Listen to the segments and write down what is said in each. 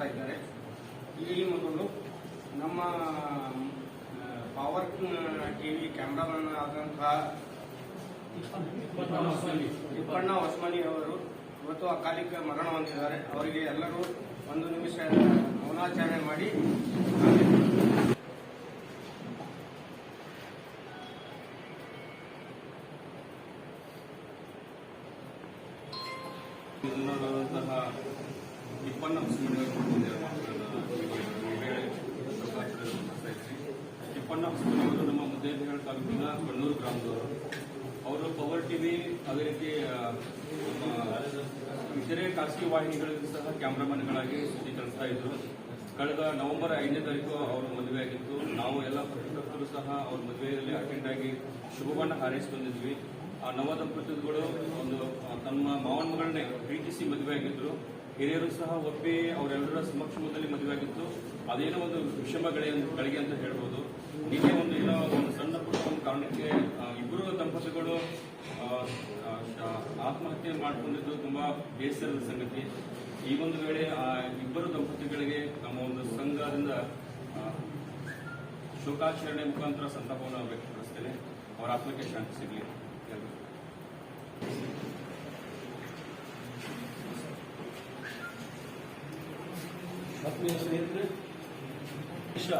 ನಡೆಸಿಕೊಡ್ತಾ ಇದ್ದಾರೆ. ಈ ಮೊದಲು ನಮ್ಮ ಪವರ್ ಟಿವಿ ಕ್ಯಾಮ್ರಾಮನ್ ಆದಂತಹ ತಿಪ್ಪಣ್ಣ ಹೊಸಮನಿ. ಅವರು ಇವತ್ತು ಅಕಾಲಿಕ ಮರಣ ಹೊಂದಿದ್ದಾರೆ. ಅವರಿಗೆ ಎಲ್ಲರೂ ಒಂದು ನಿಮಿಷ ಮೌನಾಚರಣೆ ಮಾಡಿ ತಿಪ್ಪಣ್ಣ ಮುಸ್ಲಿಮರು ಒಂದೆರಡು ಮಾತುಗಳನ್ನ ಹೇಳಿ ಪ್ರಕಾಶನ ಮಾಡ್ತಾ ಇದ್ರಿ ತಿಪ್ಪಣ್ಣ ಮುಸ್ಲಿಮರು ನಮ್ಮ ಮುದ್ದೇಬಿಹಾಳ ತಾಲೂಕಿನ ಕಣ್ಣೂರು ಗ್ರಾಮದವರು ಅವರು ಪವರ್ ಟಿವಿ ಅದೇ ರೀತಿ ಆ, ನಮ್ಮ ಇತರೆ ಖಾಸಗಿ ವಾಹಿನಿಗಳಲ್ಲಿ ಸಹ ಕ್ಯಾಮ್ರಾಮನ್ಗಳಾಗಿ ಸುದ್ದಿ ಕಳಿಸ್ತಾ ಇದ್ರು. ಕಳೆದ ನವೆಂಬರ್ ಐದನೇ ತಾರೀಕು ಅವರು ಮದುವೆ ಆಗಿತ್ತು. ನಾವು ಎಲ್ಲ ಪತ್ರಕರ್ತರು ಸಹ ಅವ್ರ ಮದುವೆಯಲ್ಲಿ ಅಟೆಂಡ್ ಆಗಿ ಶುಭವನ್ನು ಹಾರೈಸಿ ಬಂದಿದ್ವಿ. ಆ ನವ ದಂಪತಿಗಳು ಒಂದು ತಮ್ಮ ಮಾವನ ಮಗಳನ್ನೇ ಪ್ರೀತಿಸಿ ಮದುವೆ ಆಗಿದ್ರು ಹಿರಿಯರು ಸಹ ಒಪ್ಪಿ ಅವರೆಲ್ಲರ ಸಮಕ್ಷಮದಲ್ಲಿ ಮದುವೆಯಾಗಿತ್ತು. ಅದೇನೋ ಒಂದು ವಿಷಮ ಗಳಿಗೆ ಗಳಿಗೆ ಅಂತ ಹೇಳ್ಬೋದು. ನಿನ್ನೆ ಒಂದು ಏನೋ ಒಂದು ಸಣ್ಣ ಪುಟ್ಟ ಒಂದು ಕಾರಣಕ್ಕೆ ಇಬ್ಬರು ದಂಪತಿಗಳು ಆತ್ಮಹತ್ಯೆ ಮಾಡಿಕೊಂಡಿದ್ದು ತುಂಬಾ ಬೇಸರದ ಸಂಗತಿ. ಈ ಒಂದು ವೇಳೆ, ಆ, ಇಬ್ಬರು ದಂಪತಿಗಳಿಗೆ ನಮ್ಮ ಒಂದು ಸಂಘದಿಂದ ಶೋಕಾಚರಣೆ ಮುಖಾಂತರ ಸಂತಾಪವನ್ನು ವ್ಯಕ್ತಪಡಿಸ್ತೇನೆ. ಅವರ ಆತ್ಮಕ್ಕೆ ಶಾಂತಿ ಸಿಗಲಿ. ಆತ್ಮೀಯ ಸ್ನೇಹಿತರೆ ವಿಷಯ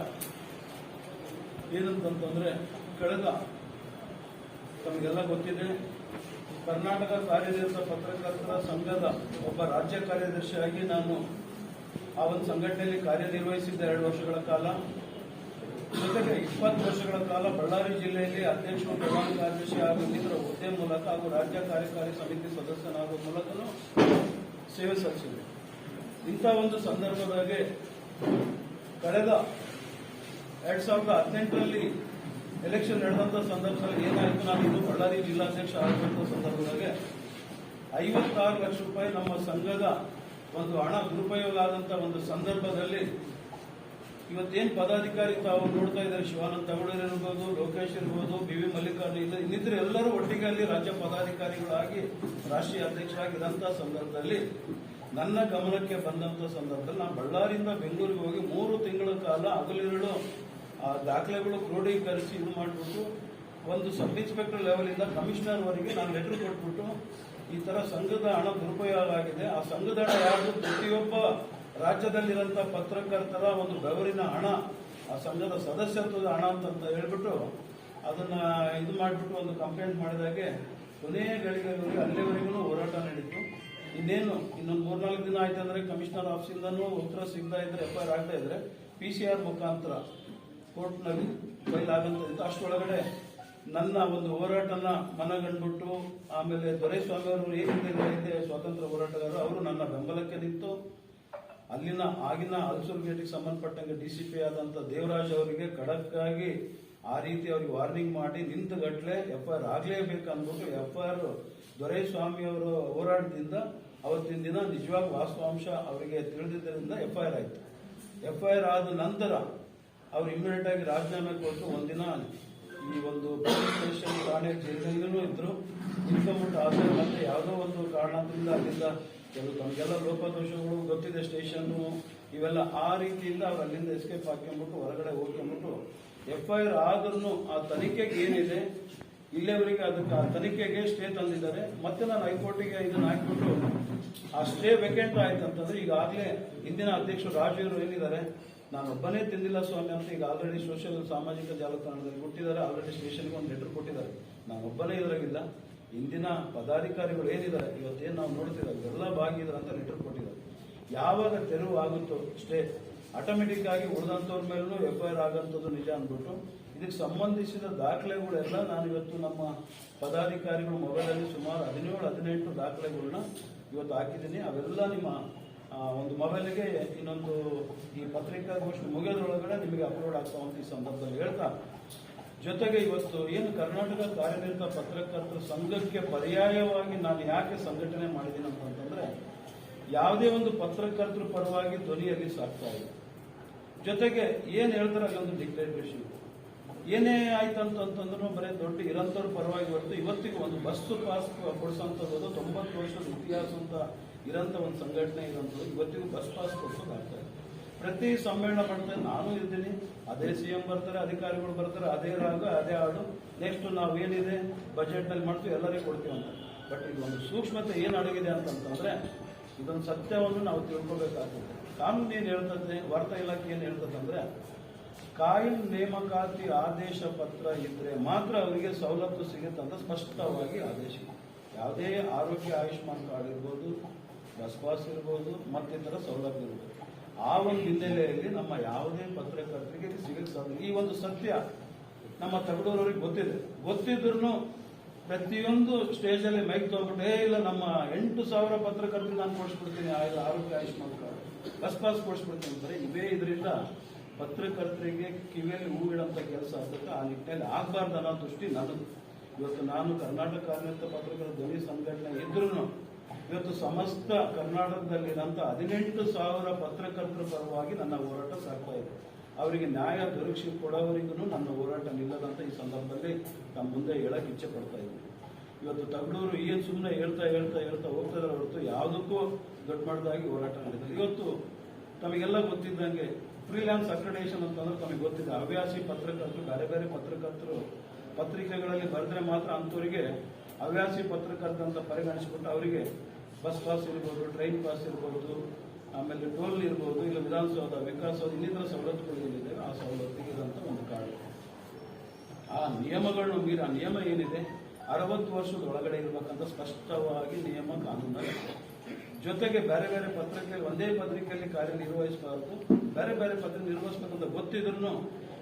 ಏನಂತಂತಂದ್ರೆ, ಕಳೆದ ತಮಗೆಲ್ಲ ಗೊತ್ತಿದೆ, ಕರ್ನಾಟಕ ಕಾರ್ಯನಿರತ ಪತ್ರಕರ್ತರ ಸಂಘದ ಒಬ್ಬ ರಾಜ್ಯ ಕಾರ್ಯದರ್ಶಿಯಾಗಿ ನಾನು ಆ ಒಂದು ಸಂಘಟನೆಯಲ್ಲಿ ಕಾರ್ಯನಿರ್ವಹಿಸಿದ್ದ ಎರಡು ವರ್ಷಗಳ ಕಾಲ. ಜೊತೆಗೆ ಇಪ್ಪತ್ತು ವರ್ಷಗಳ ಕಾಲ ಬಳ್ಳಾರಿ ಜಿಲ್ಲೆಯಲ್ಲಿ ಅಧ್ಯಕ್ಷರು ಪ್ರಧಾನ ಕಾರ್ಯದರ್ಶಿ ಹಾಗೂ ಇನ್ನಿತರ ಹುದ್ದೆ ಮೂಲಕ ಹಾಗೂ ರಾಜ್ಯ ಕಾರ್ಯಕಾರಿ ಸಮಿತಿ ಸದಸ್ಯನಾಗುವ ಮೂಲಕನೂ ಸೇವೆ ಸಲ್ಲಿಸಿದೆ ಇಂಥ ಒಂದು ಸಂದರ್ಭದಾಗೆ ಕಳೆದ ಎರಡ್ ಸಾವಿರದ ಹದಿನೆಂಟರಲ್ಲಿ ಎಲೆಕ್ಷನ್ ನಡೆದಂತ ಸಂದರ್ಭದಲ್ಲಿ ಏನಾಯಿತು? ನಾನು ಇನ್ನು ಬಳ್ಳಾರಿ ಜಿಲ್ಲಾಧ್ಯಕ್ಷ ಆಗಿರುವಂತ ಸಂದರ್ಭದಾಗೆ ಐವತ್ತಾರು ಲಕ್ಷ ರೂಪಾಯಿ ನಮ್ಮ ಸಂಘದ ಒಂದು ಹಣ ದುರುಪಯೋಗ ಆದಂಥ ಒಂದು ಸಂದರ್ಭದಲ್ಲಿ ಇವತ್ತೇನು ಪದಾಧಿಕಾರಿ ತಾವು ನೋಡ್ತಾ ಇದ್ದಾರೆ? ಶಿವಾನಂದ ತಗೊಳ್ಳರ್ ಇರ್ಬೋದು, ಲೋಕೇಶ್ ಇರ್ಬೋದು ಬಿ ವಿ ಇಲ್ಲ ಇನ್ನಿತರ ಎಲ್ಲರೂ ಒಟ್ಟಿಗೆ ಅಲ್ಲಿ ರಾಜ್ಯ ಪದಾಧಿಕಾರಿಗಳಾಗಿ, ರಾಷ್ಟ್ರೀಯ ಅಧ್ಯಕ್ಷರಾಗಿದ್ದಂಥ ಸಂದರ್ಭದಲ್ಲಿ ನನ್ನ ಗಮನಕ್ಕೆ ಬಂದಂತ ಸಂದರ್ಭದಲ್ಲಿ ನಾನು ಬಳ್ಳಾರಿಯಿಂದ ಬೆಂಗಳೂರಿಗೆ ಹೋಗಿ ಮೂರು ತಿಂಗಳ ಕಾಲ ಹಗಲಿರುಳು ಆ ದಾಖಲೆಗಳು ಕ್ರೋಢೀಕರಿಸಿ ಇದು ಮಾಡಿಬಿಟ್ಟು ಒಂದು ಸಬ್ ಇನ್ಸ್ಪೆಕ್ಟರ್ ಲೆವೆಲಿಂದ ಇಂದ ಕಮಿಷನರ್ ವರೆಗೆ ನಾನು ಲೆಟರ್ ಕೊಟ್ಬಿಟ್ಟು ಈ ತರ ಸಂಘದ ಹಣ ದುರುಪಯೋಗ ಆಗಿದೆ ಆ ಸಂಘದ ಹಣ ಯಾವುದು ಪ್ರತಿಯೊಬ್ಬ ರಾಜ್ಯದಲ್ಲಿರೋಂಥ ಪತ್ರಕರ್ತರ ಒಂದು ಬೆವರಿನ ಹಣ, ಆ ಸಂಘದ ಸದಸ್ಯತ್ವದ ಹಣ ಅಂತ ಹೇಳ್ಬಿಟ್ಟು ಅದನ್ನ ಇದು ಮಾಡಿಬಿಟ್ಟು ಒಂದು ಕಂಪ್ಲೇಂಟ್ ಮಾಡಿದಾಗೆ ಕೊನೆಯ ಗಳಿಗೆ ಅಲ್ಲಿವರೆಗೂ ಹೋರಾಟ ನಡೀತು. ಇನ್ನೇನು, ಇನ್ನೊಂದು ಮೂರ್ನಾಲ್ಕು ದಿನ ಆಯ್ತು ಅಂದ್ರೆ ಕಮಿಷನರ್ ಆಫೀಸಿಂದನೂ ಉತ್ತರ ಸಿಗ್ತಾ ಇದ್ರೆ ಎಫ್ ಐ ಆರ್ ಆಗ್ತಾ ಇದ್ರೆ ಪಿ ಸಿ ಆರ್ ಮುಖಾಂತರ ಕೋರ್ಟ್ನಲ್ಲಿ ಫೈಲ್ ಆಗಂತ ಅಷ್ಟೊಳಗಡೆ ನನ್ನ ಒಂದು ಹೋರಾಟನ ಮನಗಂಡ್ಬಿಟ್ಟು, ಆಮೇಲೆ ದೊರೆಸ್ವಾಮಿ ಅವರು ಏನಿದೆ ಸ್ವಾತಂತ್ರ್ಯ ಹೋರಾಟಗಾರರು, ಅವರು ನನ್ನ ಬೆಂಬಲಕ್ಕೆ ನಿಂತು, ಅಲ್ಲಿನ ಆಗಿನ ಹಲಸೂರು ಗೇಟಿಗೆ ಸಂಬಂಧಪಟ್ಟಂಗೆ ಡಿ ಸಿ ಪಿ ಆದಂತ ದೇವರಾಜ್ ಅವರಿಗೆ ಖಡಕ್ಕಾಗಿ ಆ ರೀತಿ ಅವ್ರಿಗೆ ವಾರ್ನಿಂಗ್ ಮಾಡಿ ನಿಂತ ಗಟ್ಲೆ ಎಫ್ ಐ ಆರ್ ಆಗ್ಲೇಬೇಕು ಅಂದ್ಬಿಟ್ಟು ಎಫ್ ಐ ಆರ್ ದೊರೆಸ್ವಾಮಿ ಅವರು ಹೋರಾಟದಿಂದ ಅವತ್ತಿನ ದಿನ ನಿಜವಾಗಿ ವಾಸ್ತವಾಂಶ ಅವರಿಗೆ ತಿಳಿದಿದ್ದರಿಂದ ಎಫ್ ಐ ಆರ್ ಆಯ್ತು. ಎಫ್ ಆದ ನಂತರ ಅವರು ಇಮಿಡಿಯೇಟ್ ಆಗಿ ರಾಜೀನಾಮೆ ಕೊಟ್ಟು ಒಂದಿನ ಈ ಒಂದು ಪೊಲೀಸ್ ಸ್ಟೇಷನ್ ಠಾಣೆ ಜೈಲಿನಲ್ಲೂ ಇದ್ರು. ಇನ್ಕಮ್ಬಿಟ್ಟು ಆದರೆ ಮತ್ತೆ ಯಾವುದೋ ಒಂದು ಕಾರಣದಿಂದ ಅಲ್ಲಿಂದ ಕೆಲವು ತಮಗೆಲ್ಲ ಲೋಪದೋಷಗಳು ಗೊತ್ತಿದೆ ಸ್ಟೇಷನ್ನು ಇವೆಲ್ಲ ಆ ರೀತಿಯಿಂದ ಅವರು ಅಲ್ಲಿಂದ ಎಸ್ಕೇಪ್ ಹಾಕ್ಕೊಂಡ್ಬಿಟ್ಟು ಹೊರಗಡೆ ಹೋಗ್ಕೊಂಡ್ಬಿಟ್ಟು ಎಫ್ ಐ ಆರ್ ಆದ್ರೂ ಆ ತನಿಖೆಗೆ ಏನಿದೆ ಇಲ್ಲಿಯವರೆಗೆ ಅದಕ್ಕೆ ತನಿಖೆಗೆ ಸ್ಟೇ ತಂದಿದ್ದಾರೆ. ಮತ್ತೆ ನಾನು ಹೈಕೋರ್ಟಿಗೆ ಇದನ್ನ ಹಾಕಿಬಿಟ್ಟು ಆ ಸ್ಟೇ ವೇಕೆಂಟ್ ಆಯ್ತು ಅಂತಂದ್ರೆ ಈಗಾಗಲೇ ಹಿಂದಿನ ಅಧ್ಯಕ್ಷರು ರಾಜೀವ್ರು ಏನಿದ್ದಾರೆ ನಾನು ಒಬ್ಬನೇ ತಿಂದಿಲ್ಲ ಸ್ವಾಮಿ ಅಂತ ಈಗ ಆಲ್ರೆಡಿ ಸೋಷಿಯಲ್ ಸಾಮಾಜಿಕ ಜಾಲತಾಣದಲ್ಲಿ ಕೊಟ್ಟಿದ್ದಾರೆ ಆಲ್ರೆಡಿ ಸ್ಟೇಷನ್ಗೆ ಒಂದು ಲೆಟರ್ ಕೊಟ್ಟಿದ್ದಾರೆ. ನಾನು ಒಬ್ಬನೇ ಇದ್ರಾಗಿಲ್ಲ. ಇಂದಿನ ಪದಾಧಿಕಾರಿಗಳು ಏನಿದ್ದಾರೆ, ಇವತ್ತೇನು ನಾವು ನೋಡ್ತಿದ್ದಾರೆ ಎಲ್ಲ ಭಾಗಿದ್ದಾರೆ ಅಂತ ಲೆಟರ್ ಕೊಟ್ಟಿದ್ದಾರೆ. ಯಾವಾಗ ತೆರವು ಆಗುತ್ತೋ ಸ್ಟೇ ಆಟೋಮೆಟಿಕ್ ಆಗಿ ಉಳಿದಂಥವ್ರ ಮೇಲೂ ಎಫ್ ಐ ಆಗೋಂಥದ್ದು ನಿಜ ಅಂದ್ಬಿಟ್ಟು ಇದಕ್ಕೆ ಸಂಬಂಧಿಸಿದ ದಾಖಲೆಗಳೆಲ್ಲ ನಾನು ಇವತ್ತು ನಮ್ಮ ಪದಾಧಿಕಾರಿಗಳ ಮೊಬೈಲಲ್ಲಿ ಸುಮಾರು ಹದಿನೇಳು, ಹದಿನೆಂಟು ದಾಖಲೆಗಳನ್ನ ಇವತ್ತು ಹಾಕಿದ್ದೀನಿ. ಅವೆಲ್ಲ ನಿಮ್ಮ ಒಂದು ಮೊಬೈಲಿಗೆ ಇನ್ನೊಂದು ಈ ಪತ್ರಿಕಾಗೋಷ್ಠಿ ಮುಗಿಯೋದ್ರೊಳಗಡೆ ನಿಮಗೆ ಅಪ್ಲೋಡ್ ಆಗ್ತಾ ಅಂತ ಈ ಸಂದರ್ಭದಲ್ಲಿ ಹೇಳ್ತಾ. ಜೊತೆಗೆ ಇವತ್ತು ಏನು ಕರ್ನಾಟಕ ಕಾರ್ಯನಿರತ ಪತ್ರಕರ್ತರ ಸಂಘಕ್ಕೆ ಪರ್ಯಾಯವಾಗಿ ನಾನು ಯಾಕೆ ಸಂಘಟನೆ ಮಾಡಿದ್ದೀನಿ ಅಂತಂದ್ರೆ, ಯಾವುದೇ ಒಂದು ಪತ್ರಕರ್ತರ ಪರವಾಗಿ ಧ್ವನಿಯಲ್ಲಿ ಸಾಕ್ತಾ ಇದೆ ಜೊತೆಗೆ ಏನು ಹೇಳ್ತಾರೆ ಅಲ್ಲೊಂದು ಡಿಕ್ಲೇರೇಷನ್ ಏನೇ ಆಯ್ತಂತಂದ್ರೂ ಬರೀ ದೊಡ್ಡ ಇರಂತವ್ರ ಪರವಾಗಿ ಹೊರತು ಇವತ್ತಿಗೆ ಒಂದು ಬಸ್ ಪಾಸ್ ಕೊಡಿಸೋಂಥದ್ದು ತೊಂಬತ್ತು ವರ್ಷದ ಇತಿಹಾಸ ಅಂತ ಇರೋಂಥ ಒಂದು ಸಂಘಟನೆ ಇರೋಂಥದ್ದು ಇವತ್ತಿಗೂ ಬಸ್ ಪಾಸ್ ಕೊಡಿಸೋದು ಆಗ್ತಾ ಇದೆ. ಪ್ರತಿ ಸಮ್ಮೇಳನ ಮಾಡ್ತಾರೆ ನಾನು ಇದ್ದೀನಿ. ಅದೇ ಸಿ ಎಂ ಬರ್ತಾರೆ, ಅಧಿಕಾರಿಗಳು ಬರ್ತಾರೆ, ಅದೇ ರಾಗ, ಅದೇ ಹಾಡು. ನೆಕ್ಸ್ಟ್ ನಾವು ಏನಿದೆ ಬಜೆಟ್ನಲ್ಲಿ ಮಾಡ್ತೀವಿ, ಎಲ್ಲರಿಗೂ ಕೊಡ್ತೀವಿ ಅಂತ. ಬಟ್ ಇದು ಒಂದು ಸೂಕ್ಷ್ಮತೆ ಏನು ಅಡಗಿದೆ ಅಂತಂತಂದರೆ ಇದೊಂದು ಸತ್ಯವನ್ನು ನಾವು ತಿಳ್ಕೊಬೇಕಾಗ್ತದೆ. ಕಾನೂನು ಏನು ಹೇಳ್ತದೆ, ವಾರ್ತಾ ಇಲಾಖೆ ಏನು ಹೇಳ್ತದಂದ್ರೆ ಕಾಯಂ ನೇಮಕಾತಿ ಆದೇಶ ಪತ್ರ ಇದ್ರೆ ಮಾತ್ರ ಅವರಿಗೆ ಸವಲತ್ತು ಸಿಗುತ್ತೆ ಅಂತ ಸ್ಪಷ್ಟವಾಗಿ ಆದೇಶ. ಯಾವುದೇ ಆರೋಗ್ಯ ಆಯುಷ್ಮಾನ್ ಕಾರ್ಡ್ ಇರ್ಬೋದು, ಬಸ್ ಪಾಸ್ ಇರ್ಬೋದು, ಮತ್ತಿತರ ಸೌಲಭ್ಯ ಇರ್ಬೋದು. ಆ ಒಂದು ಹಿನ್ನೆಲೆಯಲ್ಲಿ ನಮ್ಮ ಯಾವುದೇ ಪತ್ರಕರ್ತರಿಗೆ ಸಿಗಕ್ಕೆ ಸಾಧ್ಯ ಈ ಒಂದು ಸತ್ಯ ನಮ್ಮ ತಗಡೂರವ್ರಿಗೆ ಗೊತ್ತಿದೆ. ಗೊತ್ತಿದ್ರು ಪ್ರತಿಯೊಂದು ಸ್ಟೇಜಲ್ಲಿ ಮೈಕ್ ತೊಗೊಂಡು ಏ, ಇಲ್ಲ, ನಮ್ಮ ಎಂಟು ಸಾವಿರ ಪತ್ರಕರ್ತರಿಗೆ ನಾನು ಕೊಡಿಸ್ಬಿಡ್ತೀನಿ. ಆಯ್ತು, ಆರೋಗ್ಯ ಆಯುಷ್ಮಾನ್ ಕಾರ್ಡ್, ಬಸ್ ಪಾಸ್ ಕೊಡಿಸ್ಬಿಡ್ತೀನಿ. ಅಂತಾರೆ. ಇವೇ ಇದರಿಂದ ಪತ್ರಕರ್ತರಿಗೆ ಕಿವಿಯಲ್ಲಿ ಹೂವಿಡಂತ ಕೆಲಸ ಆಗುತ್ತೆ ಆ ನಿಟ್ಟಿನಲ್ಲಿ ಆಗಬಾರ್ದು ಅನ್ನೋ ದೃಷ್ಟಿ ನನ್ನದು. ಇವತ್ತು ನಾನು ಕರ್ನಾಟಕ ಕಾರ್ಮಿಕ ಪತ್ರಕರ್ತರ ಧ್ವನಿ ಸಂಘಟನೆ ಇದ್ರೂ ಇವತ್ತು ಸಮಸ್ತ ಕರ್ನಾಟಕದಲ್ಲಿರಂತ ಹದಿನೆಂಟು ಸಾವಿರ ಪತ್ರಕರ್ತರ ಪರವಾಗಿ ನನ್ನ ಹೋರಾಟ ಸಾಗ್ತಾ ಇದೆ. ಅವರಿಗೆ ನ್ಯಾಯ ದೊರಕಿಸಿ ಕೊಡೋವರಿಗೂ ನನ್ನ ಹೋರಾಟ ನಿಲ್ಲದಂತ ಈ ಸಂದರ್ಭದಲ್ಲಿ ನಮ್ಮ ಮುಂದೆ ಹೇಳಕ್ ಇಚ್ಛೆ ಪಡ್ತಾ ಇದ್ದೀನಿ. ಇವತ್ತು ತಗಡೂರು ಏನು ಸುಮ್ಮನೆ ಹೇಳ್ತಾ ಹೇಳ್ತಾ ಹೇಳ್ತಾ ಹೋಗ್ತಾರೆ ಹೊರತು ಯಾವುದಕ್ಕೂ ದೊಡ್ಡ ಮಾಡ್ದಾಗಿ ಹೋರಾಟ ನಡೆದಿದೆ ಇವತ್ತು ತಮಗೆಲ್ಲ ಗೊತ್ತಿದ್ದಂಗೆ ಫ್ರೀಲ್ಯಾನ್ಸ್ ಅಕ್ರೆಡೇಷನ್ ಅಂತಂದ್ರೆ ತಮಗೆ ಗೊತ್ತಿದೆ. ಹವ್ಯಾಸಿ ಪತ್ರಕರ್ತರು, ಬೇರೆ ಬೇರೆ ಪತ್ರಕರ್ತರು ಪತ್ರಿಕೆಗಳಲ್ಲಿ ಬರೆದ್ರೆ ಮಾತ್ರ ಅಂಥವರಿಗೆ ಹವ್ಯಾಸಿ ಪತ್ರಕರ್ತ ಅಂತ ಪರಿಗಣಿಸಿಬಿಟ್ಟು ಅವರಿಗೆ ಬಸ್ ಪಾಸ್ ಇರ್ಬೋದು ಟ್ರೈನ್ ಪಾಸ್ ಇರ್ಬೋದು, ಆಮೇಲೆ ಟೋಲ್ ಇರ್ಬೋದು, ಇಲ್ಲ ವಿಧಾನಸೌಧ ವಿಕಾಸೌಧ ಇನ್ನಿತರ ಸವಲತ್ತುಗಳು ಏನಿದೆ ಆ ಸವಲತ್ತು ಇರೋಂಥ ಒಂದು ಕಾರ್ಡ್. ಆ ನಿಯಮಗಳನ್ನು ಮೀರಿ ನಿಯಮ ಏನಿದೆ? ಅರವತ್ತು ವರ್ಷದ ಒಳಗಡೆ ಇರಬೇಕಂತ ಸ್ಪಷ್ಟವಾಗಿ ನಿಯಮ ಕಾನೂನಲ್ಲಿ. ಜೊತೆಗೆ ಬೇರೆ ಬೇರೆ ಪತ್ರಿಕೆ ಒಂದೇ ಪತ್ರಿಕೆಯಲ್ಲಿ ಕಾರ್ಯನಿರ್ವಹಿಸಬಾರದು ಬೇರೆ ಬೇರೆ ಪತ್ರಿಕೆ ನಿರ್ವಹಿಸಬೇಕಂತ ಗೊತ್ತಿದ್ರು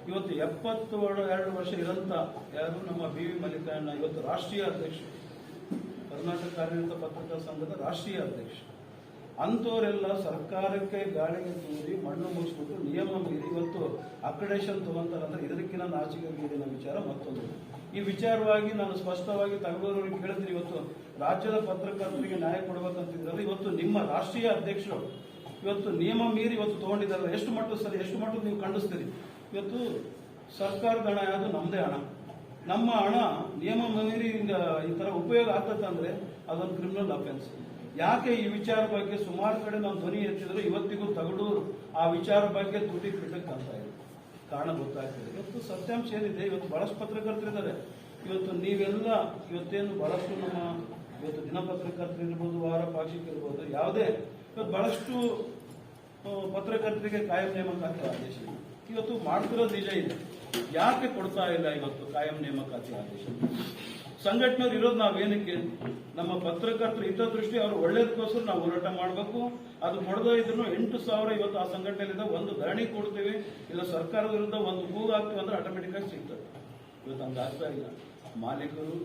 ಇವತ್ತು ಎಪ್ಪತ್ತು ಎರಡು ವರ್ಷ ಇರಂತ ಯಾರು ನಮ್ಮ ಬಿ ವಿ ಮಲ್ಲಿಕಾರ್ಜುನ ಇವತ್ತು ರಾಷ್ಟ್ರೀಯ ಅಧ್ಯಕ್ಷ ಕರ್ನಾಟಕ ಕಾರ್ಯನಿರತ ಪತ್ರಿಕಾ ಸಂಘದ ರಾಷ್ಟ್ರೀಯ ಅಧ್ಯಕ್ಷ ಅಂಥವರೆಲ್ಲ ಸರ್ಕಾರಕ್ಕೆ ಗಾಳಿಗೆ ತೂರಿ ಮಣ್ಣು ಮುಚ್ಚಿಬಿಟ್ಟು ನಿಯಮ ಇವತ್ತು ಅಕ್ರೆಡೇಷನ್ ತಗೊಂತಾರಂದ್ರೆ ಇದಕ್ಕಿಂತ ನಾಚಿಕೆ ಮೀರಿನ ವಿಚಾರ ಮತ್ತೊಂದು. ಈ ವಿಚಾರವಾಗಿ ನಾನು ಸ್ಪಷ್ಟವಾಗಿ ತಗಡೂರವರಿಗೆ ಕೇಳಿದ್ರೆ ಇವತ್ತು ರಾಜ್ಯದ ಪತ್ರಕರ್ತರಿಗೆ ನ್ಯಾಯ ಕೊಡಬೇಕಂತಿದ್ರಲ್ಲ ಇವತ್ತು ನಿಮ್ಮ ರಾಷ್ಟ್ರೀಯ ಅಧ್ಯಕ್ಷರು ಇವತ್ತು ನಿಯಮ ಮೀರಿ ಇವತ್ತು ತಗೊಂಡಿದ್ದಾರೆ. ಎಷ್ಟು ಮಟ್ಟ ಸರಿ, ಎಷ್ಟು ಮಟ್ಟದ ನೀವು ಖಂಡಿಸ್ತೀರಿ? ಇವತ್ತು ಸರ್ಕಾರದ ಹಣ ಯಾವುದು ನಮ್ಮದೇ ಹಣ. ನಮ್ಮ ಹಣ ನಿಯಮ ಮೀರಿ ಈ ಥರ ಉಪಯೋಗ ಆಗ್ತದಂದ್ರೆ ಅದೊಂದು ಕ್ರಿಮಿನಲ್ ಅಫೆನ್ಸ್ ಯಾಕೆ ಈ ವಿಚಾರ ಬಗ್ಗೆ ಸುಮಾರು ಕಡೆ ನಾವು ಧ್ವನಿ ಎತ್ತಿದ್ರು ಇವತ್ತಿಗೂ ತಗಡೂರು ಆ ವಿಚಾರ ಬಗ್ಗೆ ತುಟಿ ಪಿಟಕ್ ಅಂತ ಇದೆ ಕಾರಣ ಗೊತ್ತಾಗ್ತದೆ. ಇವತ್ತು ಸತ್ಯಾಂಶ ಏನಿದೆ ಇವತ್ತು ಬಹಳಷ್ಟು ಪತ್ರಕರ್ತರಿದ್ದಾರೆ ಇವತ್ತು ನೀವೆಲ್ಲ ಇವತ್ತೇನು ಬಹಳಷ್ಟು ನಮ್ಮ ಇವತ್ತು ದಿನಪತ್ರಕರ್ತರು ಇರ್ಬೋದು ವಾರ ಪಾಕ್ಷಿಕ ಇರ್ಬೋದು ಯಾವುದೇ ಇವತ್ತು ಬಹಳಷ್ಟು ಆ, ಪತ್ರಕರ್ತರಿಗೆ ಕಾಯಂ ನೇಮಕಾತಿ ಆದೇಶ ಇವತ್ತು ಮಾಡ್ತಿರೋದು ನಿಜ ಇದೆ. ಯಾಕೆ ಕೊಡ್ತಾ ಇಲ್ಲ ಇವತ್ತು ಕಾಯಂ ನೇಮಕಾತಿ ಆದೇಶ? ಸಂಘಟನೆಯವ್ರು ಇರೋದು ನಾವೇನಕ್ಕೆ ನಮ್ಮ ಪತ್ರಕರ್ತರು ಹಿತದೃಷ್ಟಿ, ಅವ್ರು ಒಳ್ಳೇದಕ್ಕೋಸ್ಕರ ನಾವು ಹೋರಾಟ ಮಾಡಬೇಕು. ಅದು ಕೊಡದೇ ಇದ್ರು ಎಂಟು ಸಾವಿರ ಇವತ್ತು ಆ ಸಂಘಟನೆಯಿಂದ ಒಂದು ಧರಣಿ ಕೊಡ್ತೇವೆ. ಇಲ್ಲ ಸರ್ಕಾರದ ವಿರುದ್ಧ ಒಂದು ಕೂಗು ಹಾಕ್ತೀವಿ ಅಂದ್ರೆ ಆಟೋಮೆಟಿಕ್ ಆಗಿ ಸಿಗ್ತದೆ. ಇವತ್ತು ಹಂಗೆ ಆಗ್ತಾ ಇಲ್ಲ. ಮಾಲೀಕರು,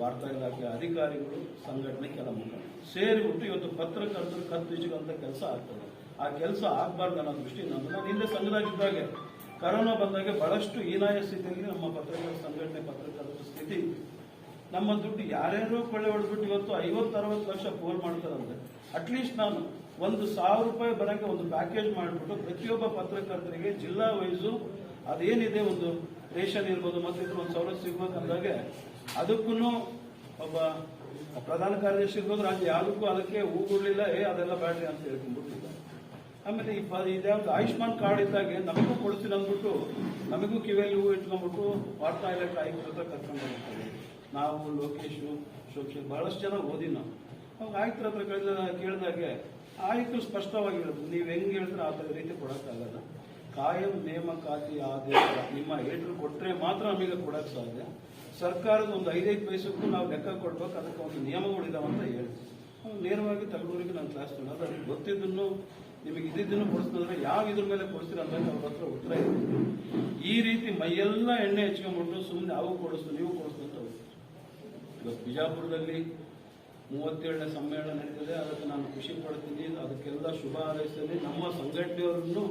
ವಾರ್ತಾ ಇಲಾಖೆ ಅಧಿಕಾರಿಗಳು, ಸಂಘಟನೆ ಕೆಲ ಮುಖಂಡರು ಸೇರಿಬಿಟ್ಟು ಇವತ್ತು ಪತ್ರಕರ್ತರು ಕತ್ತಿಸುವಂತ ಕೆಲಸ ಆಗ್ತದೆ. ಆ ಕೆಲಸ ಆಗ್ಬಾರ್ದು ಅನ್ನೋ ದೃಷ್ಟಿ ನಮ್ದು. ನಾನು ಹಿಂದೆ ಸಂಘದಾಗಿದ್ದಾಗೆ, ಕರೋನಾ ಬಂದಾಗ ಬಹಳಷ್ಟು ಹೀನಾಯ ಸ್ಥಿತಿಯಲ್ಲಿ ನಮ್ಮ ಪತ್ರಕರ್ತರ ಸಂಘಟನೆ ಪತ್ರಕರ್ತರ ಸ್ಥಿತಿ. ನಮ್ಮ ದುಡ್ಡು ಯಾರ್ಯಾರೋ ಕೊಳ್ಳೆ ಹೊಡೆದ್ಬಿಟ್ಟು ಇವತ್ತು ಐವತ್ತು, ಅರವತ್ತು ಲಕ್ಷ ಫೋನ್ ಮಾಡ್ತಾರಂತೆ ಅಟ್ಲೀಸ್ಟ್ ನಾನು ಒಂದು ಸಾವಿರ ರೂಪಾಯಿ ಬರೋಕ್ಕೆ ಒಂದು ಪ್ಯಾಕೇಜ್ ಮಾಡಿಬಿಟ್ಟು ಪ್ರತಿಯೊಬ್ಬ ಪತ್ರಕರ್ತರಿಗೆ ಜಿಲ್ಲಾ ವೈಸು ಅದೇನಿದೆ ಒಂದು ರೇಷನ್ ಇರ್ಬೋದು, ಮತ್ತೆ ಒಂದು ಸವಲತ್ತು ಸಿಗ್ಬೇಕಂದಾಗೆ ಅದಕ್ಕೂ ಒಬ್ಬ ಪ್ರಧಾನ ಕಾರ್ಯದರ್ಶಿ ಇರ್ಬೋದು ರಾಜ್ಯ ಯಾವುದಕ್ಕೂ ಅದಕ್ಕೆ ಹೂಗುಡ್ಲಿಲ್ಲ ಏ, ಅದೆಲ್ಲ ಬ್ಯಾಟ್ರಿ ಅಂತ ಹೇಳ್ಕೊಂಡ್ಬಿಟ್ಟಿದ್ದ ಆಮೇಲೆ ಈ ಇದ್ಯಾವ್ದು ಆಯುಷ್ಮಾನ್ ಕಾರ್ಡ್ ಇದ್ದಾಗೆ ನಮಗೂ ಕೊಡ್ತೀನಿ ಅಂದ್ಬಿಟ್ಟು ನಮಗೂ ಕಿವಿಯಲ್ಲಿ ಹೂವು ಇಟ್ಕೊಂಡ್ಬಿಟ್ಟು ವಾರ್ತಾ ಇಲಾಖೆ ಆಯುಕ್ತ ಕರ್ಕೊಂಡು ನಾವು ಲೋಕೇಶು ಶೋಕ್ಷ ಬಹಳಷ್ಟು ಜನ ಓದಿ ನಾವು ಅವಾಗ ಆಯ್ತು ಹತ್ರ ಕೇಳಿದ ಕೇಳಿದಾಗೆ ಆಯುಕ್ತರು ಸ್ಪಷ್ಟವಾಗಿ ಹೇಳಿದ್ರು ನೀವು ಹೆಂಗೆ ಹೇಳಿದ್ರೆ ಆ ರೀತಿ ಕೊಡೋಕ್ಕಾಗಲ್ಲ. ಕಾಯಂ ನೇಮಕಾತಿ ಆದೇಶ. ನಿಮ್ಮ ಏಟ್ರು ಕೊಟ್ಟರೆ ಮಾತ್ರ ನಮಗೆ ಕೊಡೋಕ್ಕೆ ಸಾಧ್ಯ. ಸರ್ಕಾರದ ಒಂದು ಐದೈದು ಪೈಸಕ್ಕೂ ನಾವು ಲೆಕ್ಕ ಕೊಡ್ಬೇಕು. ಅದಕ್ಕೆ ಒಂದು ನಿಯಮಗಳಿದಾವೆ ಅಂತ ಹೇಳಿ. ನೇರವಾಗಿ ತಗೊಂಡೂರಿಗೆ ನಾನು ಕ್ಲಾಸ್ ಅದು ಗೊತ್ತಿದ್ದನ್ನು ನಿಮಗೆ ಇದ್ದಿದ್ದನ್ನು ಕೊಡಿಸ್ತಂದ್ರೆ ಯಾವ ಇದ್ರ ಮೇಲೆ ಕೊಡಿಸ್ತೀರ ಅಂತ ಅವ್ರ ಹತ್ರ ಉತ್ತರ ಇದೆ. ಈ ರೀತಿ ಮೈಯೆಲ್ಲ ಎಣ್ಣೆ ಹಚ್ಕೊಂಡ್ಬಿಟ್ಟು ಸುಮ್ಮನೆ ಅವು ಕೊಡಿಸ್ತು, ನೀವು ಕೊಡಿಸ್ತು ಇವತ್ತು ಬಿಜಾಪುರದಲ್ಲಿ ಮೂವತ್ತೇಳನೇ ಸಮ್ಮೇಳನ ನಡೀತದೆ. ಅದಕ್ಕೆ ನಾನು ಖುಷಿ ಪಡ್ತೀನಿ ಅದಕ್ಕೆಲ್ಲ ಶುಭ ಹಾರೈಸ್ತೀನಿ. ನಮ್ಮ ಸಂಘಟನೆಯವರನ್ನು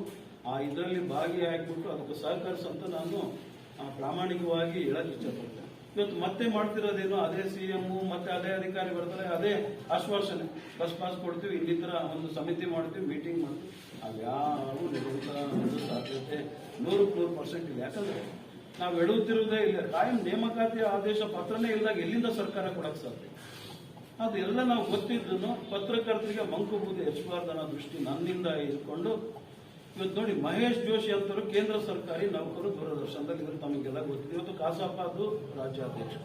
ಆ ಇದರಲ್ಲಿ ಭಾಗಿಯಾಗಿಬಿಟ್ಟು ಅದಕ್ಕೆ ಸಹಕರಿಸಂತ ನಾನು ಪ್ರಾಮಾಣಿಕವಾಗಿ ಹೇಳಕ್ ಇಷ್ಟಪಡ್ತೇನೆ ಇವತ್ತು ಮತ್ತೆ ಮಾಡ್ತಿರೋದೇನು? ಅದೇ ಸಿ ಎಂ ಮತ್ತೆ ಅದೇ ಅಧಿಕಾರಿ ಬರ್ತಾರೆ ಅದೇ ಆಶ್ವಾಸನೆ. ಬಸ್ ಪಾಸ್ ಕೊಡ್ತೀವಿ. ಇನ್ನಿತರ ಒಂದು ಸಮಿತಿ ಮಾಡ್ತೀವಿ. ಮೀಟಿಂಗ್ ಮಾಡ್ತೀವಿ. ಅದ್ಯಾವು ಒಂದು ಸಾಧ್ಯತೆ. ನೂರಕ್ಕೆ ನೂರು ಪರ್ಸೆಂಟ್ ಯಾಕಂದ್ರೆ ನಾವು ಎಡುತ್ತಿರುವುದೇ ಇಲ್ಲ. ಕಾಯಂ ನೇಮಕಾತಿ ಆದೇಶ ಪತ್ರನೇ ಇಲ್ಲದಾಗ ಎಲ್ಲಿಂದ ಸರ್ಕಾರ ಕೊಡಕ್ ಸಾಧ್ಯ? ಅದೆಲ್ಲ ನಾವು ಗೊತ್ತಿದ್ದನ್ನು ಪತ್ರಕರ್ತರಿಗೆ ಮಂಕು ಬೂದಿ ಹೆಚ್ಚಬಾರ್ದು ಅನ್ನೋ ದೃಷ್ಟಿ ನನ್ನಿಂದ ಇಟ್ಕೊಂಡು ಇವತ್ತು ನೋಡಿ ಮಹೇಶ್ ಜೋಶಿ ಅಂತವರು ಕೇಂದ್ರ ಸರ್ಕಾರಿ ನೌಕರು ದೂರದರ್ಶನದಲ್ಲಿ ಇವರು ತಮಗೆಲ್ಲ ಗೊತ್ತಿದೆ ಇವತ್ತು ಕಾಸಪ್ಪ ಅದು ರಾಜ್ಯಾಧ್ಯಕ್ಷ.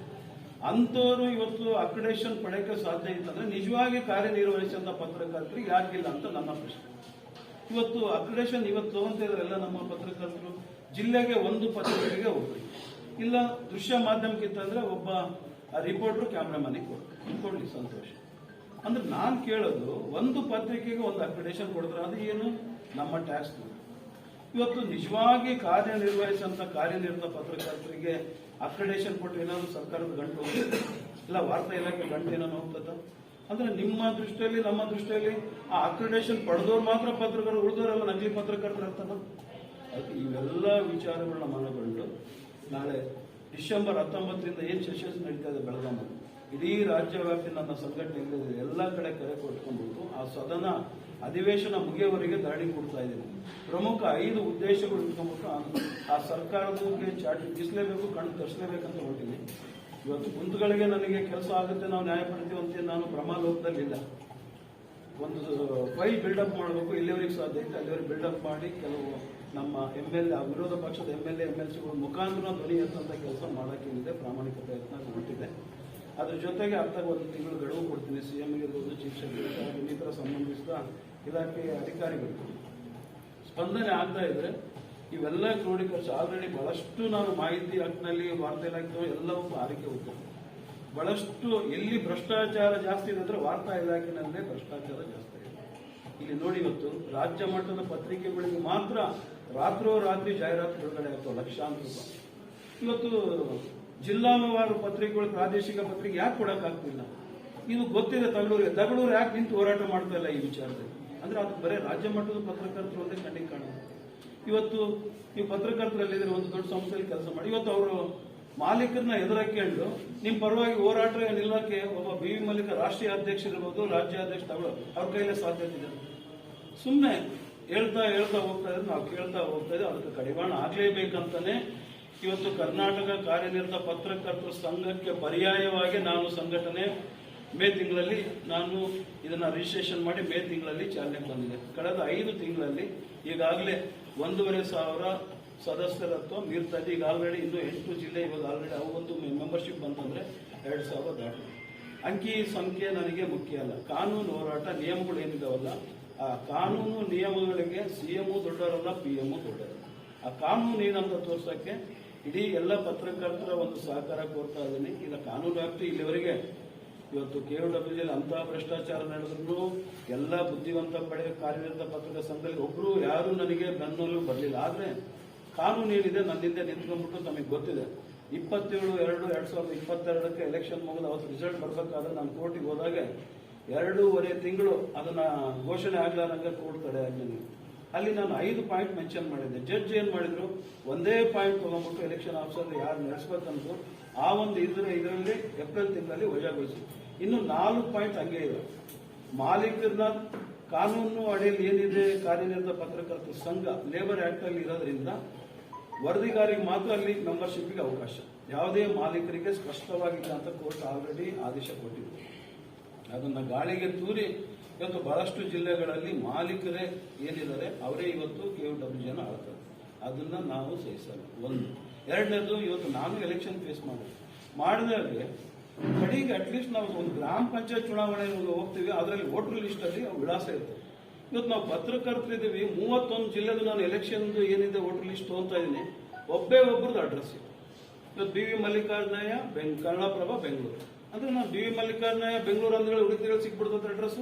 ಅಂಥವ್ರು ಇವತ್ತು ಅಕ್ರಿಡೇಷನ್ ಪಡೆಯಕ್ಕೆ ಸಾಧ್ಯ ಇತ್ತಂದ್ರೆ ನಿಜವಾಗಿ ಕಾರ್ಯನಿರ್ವಹಿಸಿದ ಪತ್ರಕರ್ತರಿಗೆ ಯಾಕಿಲ್ಲ ಅಂತ ನನ್ನ ಪ್ರಶ್ನೆ. ಇವತ್ತು ಅಕ್ರಿಡೇಷನ್ ಇವತ್ತು ತಗೊಂತ ಇದ್ರೆಲ್ಲ ನಮ್ಮ ಪತ್ರಕರ್ತರು. ಜಿಲ್ಲೆಗೆ ಒಂದು ಪತ್ರಿಕೆಗೆ ಒಬ್ಬರು ಇಲ್ಲ, ದೃಶ್ಯ ಮಾಧ್ಯಮಕ್ಕಿತ್ತಂದ್ರೆ ಒಬ್ಬ ರಿಪೋರ್ಟರ್ ಕ್ಯಾಮ್ರಾಮನಿಗೆ ಕೊಡ್ತಾರೆ ಕೊಡ್ಲಿ ಸಂತೋಷ. ಅಂದ್ರೆ ನಾನು ಕೇಳೋದು, ಒಂದು ಪತ್ರಿಕೆಗೆ ಒಂದು ಅಕ್ರಿಡೇಷನ್ ಕೊಡ್ತಾರೆ ಅದು ಏನು? ನಮ್ಮ ಟ್ಯಾಕ್ಸ್ ಇವತ್ತು ನಿಜವಾಗಿ ಕಾರ್ಯನಿರ್ವಹಿಸಂತ ಕಾರ್ಯನಿರತ ಪತ್ರಕರ್ತರಿಗೆ ಅಕ್ರಿಡೇಷನ್ ಕೊಟ್ಟು ಏನಾದ್ರು ಸರ್ಕಾರದ ಗಂಟು ಇಲ್ಲ, ವಾರ್ತಾ ಇಲಾಖೆ ಗಂಟು ಏನೋ ಹೋಗ್ತದ? ಅಂದ್ರೆ ನಿಮ್ಮ ದೃಷ್ಟಿಯಲ್ಲಿ, ನಮ್ಮ ದೃಷ್ಟಿಯಲ್ಲಿ ಆ ಅಕ್ರಿಡೇಷನ್ ಪಡೆದವ್ರು ಮಾತ್ರ ಪತ್ರಕರ್ತರು, ಉಳಿದವರೆಲ್ಲ ನಕಲಿ ಪತ್ರಕರ್ತರು ಇರ್ತಾರ ಅದಕ್ಕೆ ಇವೆಲ್ಲ ವಿಚಾರಗಳನ್ನ ಮನಗೊಂಡು ನಾಳೆ ಡಿಸೆಂಬರ್ ಹತ್ತೊಂಬತ್ತರಿಂದ ಏನ್ ಸೆಷನ್ಸ್ ನಡೀತಾ ಇದೆ ಬೆಳಗಾಮಲ್ಲಿ ಇಡೀ ರಾಜ್ಯ ವ್ಯಾಪ್ತಿ ನನ್ನ ಸಂಘಟನೆ ಎಲ್ಲ ಕಡೆ ಕರೆ ಕೊಟ್ಕೊಂಡ್ಬಿಟ್ಟು ಆ ಸದನ ಅಧಿವೇಶನ ಮುಗಿಯವರೆಗೆ ದಾಳಿ ಕೊಡ್ತಾ ಇದ್ದೀನಿ. ಪ್ರಮುಖ ಐದು ಉದ್ದೇಶಗಳು ಇಟ್ಕೊಂಡ್ಬಿಟ್ಟು ಆ- ಸರ್ಕಾರದವ್ರಿಗೆ ಚಾಟಿ ಬೀಸಲೇಬೇಕು ಕಣ್ಣು ತರಿಸಲೇಬೇಕಂತ ಹೊರಟಿದ್ದೀನಿ ಇವತ್ತು ಮುಂದುಗಳಿಗೆ ನನಗೆ ಕೆಲಸ ಆಗುತ್ತೆ, ನಾವು ನ್ಯಾಯ ಪಡಿತೀವಿ ಅಂತ ನಾನು ಪ್ರಮಾಲೋಕದಲ್ಲಿಲ್ಲ ಒಂದು ಫೈಲ್ ಬಿಲ್ಡಪ್ ಮಾಡಬೇಕು, ಇಲ್ಲಿವರೆಗೆ ಸಾಧ್ಯ ಐತೆ, ಅಲ್ಲಿವರೆಗೆ ಬಿಲ್ಡಪ್ ಮಾಡಿ ಕೆಲವು ನಮ್ಮ ಎಂ ಎಲ್ ಎ ವಿರೋಧ ಪಕ್ಷದ M L A M L ಸಿಗಳ ಮುಖಾಂತರ ಧ್ವನಿ ಎತ್ತಂಥ ಕೆಲಸ ಮಾಡೋಕ್ಕೇನಿದೆ ಪ್ರಾಮಾಣಿಕ ಪ್ರಯತ್ನ ಹೊರಟಿದೆ ಅದ್ರ ಜೊತೆಗೆ ಅರ್ಥ ಒಂದು ತಿಂಗಳು ಗಡುವು ಕೊಡ್ತೀನಿ. ಸಿ ಎಂ ಇರ್ಬೋದು ಚೀಫ್ ಸೆಕ್ರೆಟರಿ ಇನ್ನಿತರ ಸಂಬಂಧಿಸಿದ ಇಲಾಖೆಯ ಅಧಿಕಾರಿಗಳು. ಸ್ಪಂದನೆ ಆಗ್ತಾ ಇದ್ರೆ ಇವೆಲ್ಲ ಕ್ರೋಢೀಕರಿಸಿ ಆಲ್ರೆಡಿ ಬಹಳಷ್ಟು ನಾನು ಮಾಹಿತಿ ಹಕ್ಕಿನಲ್ಲಿ ವಾರ್ತಾ ಇಲಾಖೆ ಎಲ್ಲವೂ ಆರೈಕೆ ಹೋಗ್ತದೆ ಬಹಳಷ್ಟು ಎಲ್ಲಿ ಭ್ರಷ್ಟಾಚಾರ ಜಾಸ್ತಿ ಇದೆ ಅಂದ್ರೆ ವಾರ್ತಾ ಇಲಾಖೆನಲ್ಲೇ ಭ್ರಷ್ಟಾಚಾರ ಜಾಸ್ತಿ ಇದೆ ಇಲ್ಲಿ ನೋಡಿ ಇವತ್ತು ರಾಜ್ಯ ಮಟ್ಟದ ಪತ್ರಿಕೆಗಳಿಗೆ ಮಾತ್ರ ರಾತ್ರೋರಾತ್ರಿ ಜಾಹೀರಾತು ಬಿಡುಗಡೆ ಆಗ್ತವೆ ಲಕ್ಷಾಂತರ ರೂಪಾಯಿ. ಇವತ್ತು ಜಿಲ್ಲಾವಾರು ಪತ್ರಿಕೆಗಳು, ಪ್ರಾದೇಶಿಕ ಪತ್ರಿಕೆ ಯಾಕೆ ಕೊಡೋಕ್ಕಾಗ್ತಿಲ್ಲ? ಇದು ಗೊತ್ತಿದೆ, ತಗಳೂರಿಗೆ. ತಗಳೂರು ಯಾಕೆ ನಿಂತು ಹೋರಾಟ ಮಾಡ್ತಾ ಇಲ್ಲ ಈ ವಿಚಾರದಲ್ಲಿ? ಅಂದ್ರೆ ಅದು ಬರೀ ರಾಜ್ಯ ಮಟ್ಟದ ಪತ್ರಕರ್ತರು ಅಂತ ಕಣ್ಣಿಗೆ ಕಾಣುತ್ತೆ. ಇವತ್ತು ನೀವು ಪತ್ರಕರ್ತರಲ್ಲಿದ್ರೆ ಒಂದು ದೊಡ್ಡ ಸಂಸ್ಥೆಯಲ್ಲಿ ಕೆಲಸ ಮಾಡಿ. ಇವತ್ತು ಅವರು ಮಾಲೀಕರನ್ನ ಎದುರಾಕೊಂಡು ನಿಮ್ಮ ಪರವಾಗಿ ಹೋರಾಟ ನಿಲ್ಲಕ್ಕೆ ಒಬ್ಬ ಬಿ ವಿ ಮಲ್ಲಿಕ ರಾಷ್ಟ್ರೀಯ ಅಧ್ಯಕ್ಷರಿರ್ಬೋದು, ರಾಜ್ಯಾಧ್ಯಕ್ಷ ತಗೊಳ್ಳೋದು ಅವ್ರ ಕೈಲೇ ಸಾಧ್ಯತೆ ಇದೆ ಸುಮ್ಮನೆ ಹೇಳ್ತಾ ಹೇಳ್ತಾ ಹೋಗ್ತಾ ಇದ್ರೆ ನಾವು ಕೇಳ್ತಾ ಹೋಗ್ತಾ ಇದ್ರೆ ಅದಕ್ಕೆ ಕಡಿವಾಣ ಆಗ್ಲೇಬೇಕಂತಾನೆ ಇವತ್ತು ಕರ್ನಾಟಕ ಕಾರ್ಯನಿರತ ಪತ್ರಕರ್ತರ ಸಂಘಕ್ಕೆ ಪರ್ಯಾಯವಾಗಿ ನಾನು ಸಂಘಟನೆ ಮೇ ತಿಂಗಳಲ್ಲಿ ನಾನು ಇದನ್ನ ರಿಜಿಸ್ಟ್ರೇಷನ್ ಮಾಡಿ ಮೇ ತಿಂಗಳಲ್ಲಿ ಚಾಲನೆ ಬಂದಿದೆ ಕಳೆದ ಐದು ತಿಂಗಳಲ್ಲಿ ಈಗಾಗಲೇ ಒಂದೂವರೆ ಸಾವಿರ ಸದಸ್ಯರತ್ವ ಮೀರ್ತಾ ಈಗ ಆಲ್ರೆಡಿ ಇನ್ನು ಎಂಟು ಜಿಲ್ಲೆ ಇವಾಗ ಆಲ್ರೆಡಿ ಅವು ಒಂದು ಮೆಂಬರ್ಶಿಪ್ ಬಂತಂದ್ರೆ ಎರಡು ಸಾವಿರ ದಾಟಿ ಅಂಕಿ ಸಂಖ್ಯೆ ನನಗೆ ಮುಖ್ಯ ಅಲ್ಲ. ಕಾನೂನು ಹೋರಾಟ ನಿಯಮಗಳು ಏನಿದಾವಲ್ಲ ಕಾನೂನು ನಿಯಮಗಳಿಗೆ ಸಿ ಎಂ ದೊಡ್ಡವರಲ್ಲ, ಪಿ ಎಂ ದೊಡ್ಡವರಲ್ಲ ಆ ಕಾನೂನು ಏನಂತ ತೋರ್ಸಕ್ಕೆ ಇಡೀ ಎಲ್ಲ ಪತ್ರಕರ್ತರ ಒಂದು ಸಹಕಾರ ಕೋರ್ತಾ ಇದ್ದೀನಿ. ಇಲ್ಲ ಕಾನೂನು ವ್ಯಾಪ್ತಿ ಇಲ್ಲಿವರೆಗೆ ಇವತ್ತು ಕೆ ಯು ಡಬ್ಲ್ಯೂ ಅಂತಹ ಭ್ರಷ್ಟಾಚಾರ ನಡೆದ್ರು ಎಲ್ಲ ಬುದ್ಧಿವಂತ ಪಡೆ ಕಾರ್ಯನಿರತ ಪತ್ರಿಕಾ ಸಂಘದಲ್ಲಿ ಒಬ್ರು ಯಾರು ನನಗೆ ಬೆನ್ನಲು ಬರಲಿಲ್ಲ. ಆದ್ರೆ ಕಾನೂನು ಏನಿದೆ ನನ್ನಿಂದ ನಿಂತ್ಕೊಂಡ್ಬಿಟ್ಟು ನಮಗೆ ಗೊತ್ತಿದೆ. ಇಪ್ಪತ್ತೇಳು, ಎರಡು ಎರಡು ಸಾವಿರದ ಇಪ್ಪತ್ತೆರಡಕ್ಕೆ ಎಲೆಕ್ಷನ್ ಮುಗಿದು ಅವತ್ತು ರಿಸಲ್ಟ್ ಬರ್ಬೇಕಾದ್ರೆ ನಾನು ಕೋರ್ಟಿಗೆ ಹೋದಾಗ ಎರಡೂವರೆ ತಿಂಗಳು ಅದನ್ನ ಘೋಷಣೆ ಆಗ್ಲಾರಂಗೆ ಕೋರ್ಟ್ ತಡೆ ಆಗ್ಲಿ ಅಲ್ಲಿ ನಾನು ಐದು ಪಾಯಿಂಟ್ ಮೆನ್ಷನ್ ಮಾಡಿದ್ದೆ. ಜಡ್ಜ್ ಏನ್ ಮಾಡಿದ್ರು? ಒಂದೇ ಪಾಯಿಂಟ್ ತಗೊಂಡ್ಬಿಟ್ಟು ಎಲೆಕ್ಷನ್ ಆಫೀಸರ್ ಯಾರು ನಡೆಸ್ಬೇಕಂದ್ರು ಆ ಒಂದು ಇದ್ರ ಇದರಲ್ಲಿ ಏಪ್ರಿಲ್ ತಿಂಗಳಲ್ಲಿ ವಜಾಗೊಳಿಸಿ ಇನ್ನು ನಾಲ್ಕು ಪಾಯಿಂಟ್ ಹಂಗೆ ಇದೆ. ಮಾಲೀಕರನ್ನ ಕಾನೂನು ಅಡಿಯಲ್ಲಿ ಏನಿದೆ? ಕಾರ್ಯನಿರತ ಪತ್ರಕರ್ತರ ಸಂಘ ಲೇಬರ್ ಆಕ್ಟ್ ಅಲ್ಲಿ ಇರೋದ್ರಿಂದ ವರದಿಗಾರಿಗೆ ಮಾತ್ರ ಅಲ್ಲಿ ಮೆಂಬರ್ಶಿಪ್ಗೆ ಅವಕಾಶ. ಯಾವುದೇ ಮಾಲೀಕರಿಗೆ ಸ್ಪಷ್ಟವಾಗಿಲ್ಲ ಅಂತ ಕೋರ್ಟ್ ಆಲ್ರೆಡಿ ಆದೇಶ ಕೊಟ್ಟಿದೆ. ಅದನ್ನ ಗಾಳಿಗೆ ತೂರಿ ಇವತ್ತು ಬಹಳಷ್ಟು ಜಿಲ್ಲೆಗಳಲ್ಲಿ ಮಾಲೀಕರೇ ಏನಿದ್ದಾರೆ, ಅವರೇ ಇವತ್ತು ಕೆ ಡಬ್ಲ್ಯೂ ಜನ ಆಳ್ತಾರೆ. ಅದನ್ನ ನಾವು ಸಹಿಸಲ್ಲ. ಒಂದು. ಎರಡನೇದು, ಇವತ್ತು ನಾನು ಎಲೆಕ್ಷನ್ ಫೇಸ್ ಮಾಡಿದೆ. ಮಾಡಿದಾಗೆ ಕಡೆಗೆ ಅಟ್ಲೀಸ್ಟ್ ನಾವು ಒಂದು ಗ್ರಾಮ ಪಂಚಾಯತ್ ಚುನಾವಣೆ ಹೋಗ್ತೀವಿ, ಅದರಲ್ಲಿ ವೋಟರ್ ಲಿಸ್ಟ್ ಅಲ್ಲಿ ಅವು ವಿಳಾಸ ಇರ್ತದೆ. ಇವತ್ತು ನಾವು ಪತ್ರಕರ್ತರಿದ್ದೀವಿ, ಮೂವತ್ತೊಂದು ಜಿಲ್ಲೆದು ನಾನು ಎಲೆಕ್ಷನ್ ಏನಿದೆ ವೋಟರ್ ಲಿಸ್ಟ್ ತಗೊಂತಾ ಇದ್ದೀನಿ. ಒಬ್ಬೇ ಒಬ್ಬರದ್ದು ಅಡ್ರೆಸ್ ಇವತ್ತು ಬಿ ವಿ ಮಲ್ಲಿಕಾರ್ಜುನಯ್ಯ ಬೆಂಗ್ ಕನ್ನಡಪ್ರಭ ಬೆಂಗಳೂರು ಅಂದ್ರೆ ನಾವು ಡಿ ವಿ ಮಲ್ಲಿಕಾರ್ಜುನ ಬೆಂಗಳೂರು ಅಂದ್ರೆ ಉಳಿದಿಗಳು ಸಿಕ್ಬಿಡ್ತದ ಅಡ್ರೆಸ್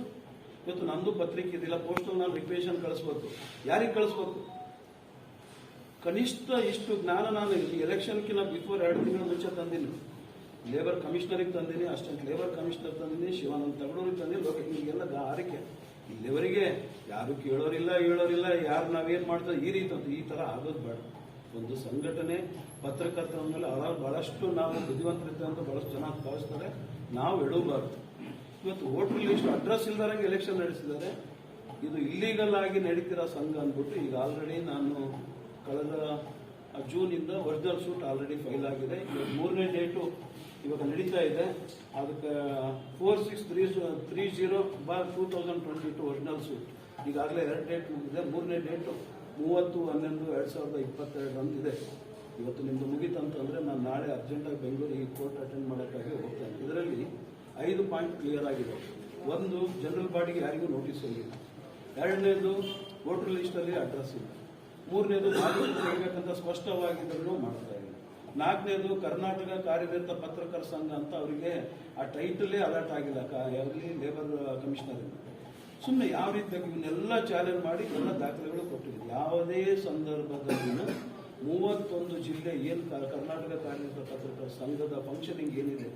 ಇವತ್ತು ನಂದು ಪತ್ರಿಕೆ ಇದಿಲ್ಲ ಪೋಸ್ಟಲ್ ನಾನು ರಿಕ್ವೇಷನ್ ಕಳಿಸ್ಬೇಕು ಯಾರಿಗೆ ಕಳಿಸ್ಬೇಕು ಕನಿಷ್ಠ ಇಷ್ಟು ಜ್ಞಾನ ನಾನು ಎಲೆಕ್ಷನ್ಕಿಂತ ಬಿಫೋರ್ ಎರಡು ತಿಂಗಳ ಮುಂಚೆ ತಂದೀನಿ. ಲೇಬರ್ ಕಮಿಷನರಿಗೆ ತಂದೀನಿ ಅಸಿಸ್ಟೆಂಟ್ ಲೇಬರ್ ಕಮಿಷನರ್ ತಂದೀನಿ, ಶಿವಾನಂದ ತಗಡೂರಿಗೆ ತಂದೀನಿ, ಲೋಕ ಹಿಂಗೆಲ್ಲ ಆರೈಕೆ ಇಲ್ಲಿವರೆಗೆ ಯಾರು ಕೇಳೋರಿಲ್ಲ, ಹೇಳೋರಿಲ್ಲ, ಯಾರು ನಾವೇನು ಮಾಡ್ತಾರೆ ಈ ರೀತಿ ಈ ಥರ ಆಗೋದು ಬೇಡ. ಒಂದು ಸಂಘಟನೆ ಪತ್ರಕರ್ತರ ಮೇಲೆ ಬಹಳಷ್ಟು ನಾವು ಬುದ್ಧಿವಂತರಿದ್ದ ಅಂತ ಬಹಳಷ್ಟು ಜನ ಭಾವಿಸ್ತಾರೆ. ನಾವು ಎಡಬಾರ್ದು ಇವತ್ತು ವೋಟರ್ ಲಿಸ್ಟ್ ಅಡ್ರೆಸ್ ಇಲ್ದಾರಂಗೆ ಎಲೆಕ್ಷನ್ ನಡೆಸಿದ್ದಾರೆ, ಇದು ಇಲ್ಲೀಗಲ್ ಆಗಿ ನಡೀತಿರೋ ಸಂಘ ಅಂದ್ಬಿಟ್ಟು ಈಗ ಆಲ್ರೆಡಿ ನಾನು ಕಳೆದ ಜೂನಿಂದ ಒರಿಜಿನಲ್ ಸೂಟ್ ಆಲ್ರೆಡಿ ಫೈಲ್ ಆಗಿದೆ. ಇವತ್ತು ಮೂರನೇ ಡೇಟು ಇವಾಗ ನಡೀತಾ ಇದೆ. ಅದಕ್ಕೆ four six three three zero bar two thousand twenty two original suit ಈಗಾಗಲೇ ಎರಡು ಡೇಟ್ ಮುಗಿದೆ ಮೂರನೇ ಡೇಟು ಮೂವತ್ತು, ಹನ್ನೊಂದು, ಎರಡು ಸಾವಿರದ ಇಪ್ಪತ್ತೆರಡರಂದು ಇದೆ ಇವತ್ತು ನಿಮ್ಮದು ಮುಗೀತಂತಂದರೆ ನಾನು ನಾಳೆ ಅರ್ಜೆಂಟಾಗಿ ಬೆಂಗಳೂರಿಗೆ ಕೋರ್ಟ್ ಅಟೆಂಡ್ ಮಾಡೋಕ್ಕಾಗಿ ಹೋಗ್ತೇನೆ. ಇದರಲ್ಲಿ ಐದು ಪಾಯಿಂಟ್ ಕ್ಲಿಯರ್ ಆಗಿದೆ. ಒಂದು, ಜನರಲ್ ಬಾಡಿಗೆ ಯಾರಿಗೂ ನೋಟಿಸ್ ಇಲ್ಲ ಎರಡನೇದು ವೋಟರ್ ಲಿಸ್ಟಲ್ಲಿ ಅಡ್ರೆಸ್ ಇಲ್ಲ. ಮೂರನೇದು ಹೇಳಬೇಕಂತ ಹೋಗ್ಬೇಕಂತ ಸ್ಪಷ್ಟವಾಗಿದ್ದರೂ ಮಾಡ್ತಾ ಇಲ್ಲ. ನಾಲ್ಕನೇದು, ಕರ್ನಾಟಕ ಕಾರ್ಯನಿರತ ಪತ್ರಕರ್ತರ ಸಂಘ ಅಂತ ಅವರಿಗೆ ಆ ಟೈಟಲ್ಲೇ ಅಲರ್ಟ್ ಆಗಿಲ್ಲ. ಯಾವ್ದು ಲೇಬರ್ ಕಮಿಷನರ್ ಸುಮ್ಮನೆ ಯಾವ ರೀತಿ ಬೇಕು ಇವನ್ನೆಲ್ಲ ಚಾಲೆಂಜ್ ಮಾಡಿ ಎಲ್ಲ ದಾಖಲೆಗಳು ಕೊಟ್ಟಿದೆ ಯಾವುದೇ ಸಂದರ್ಭದಲ್ಲಿನೂ ಮೂವತ್ತೊಂದು ಜಿಲ್ಲೆ ಏನು ಕರ್ನಾಟಕ ಕಾರ್ಯನಿರತ ಪತ್ರಿಕಾ ಸಂಘದ ಫಂಕ್ಷನಿಂಗ್ ಏನಿದೆ,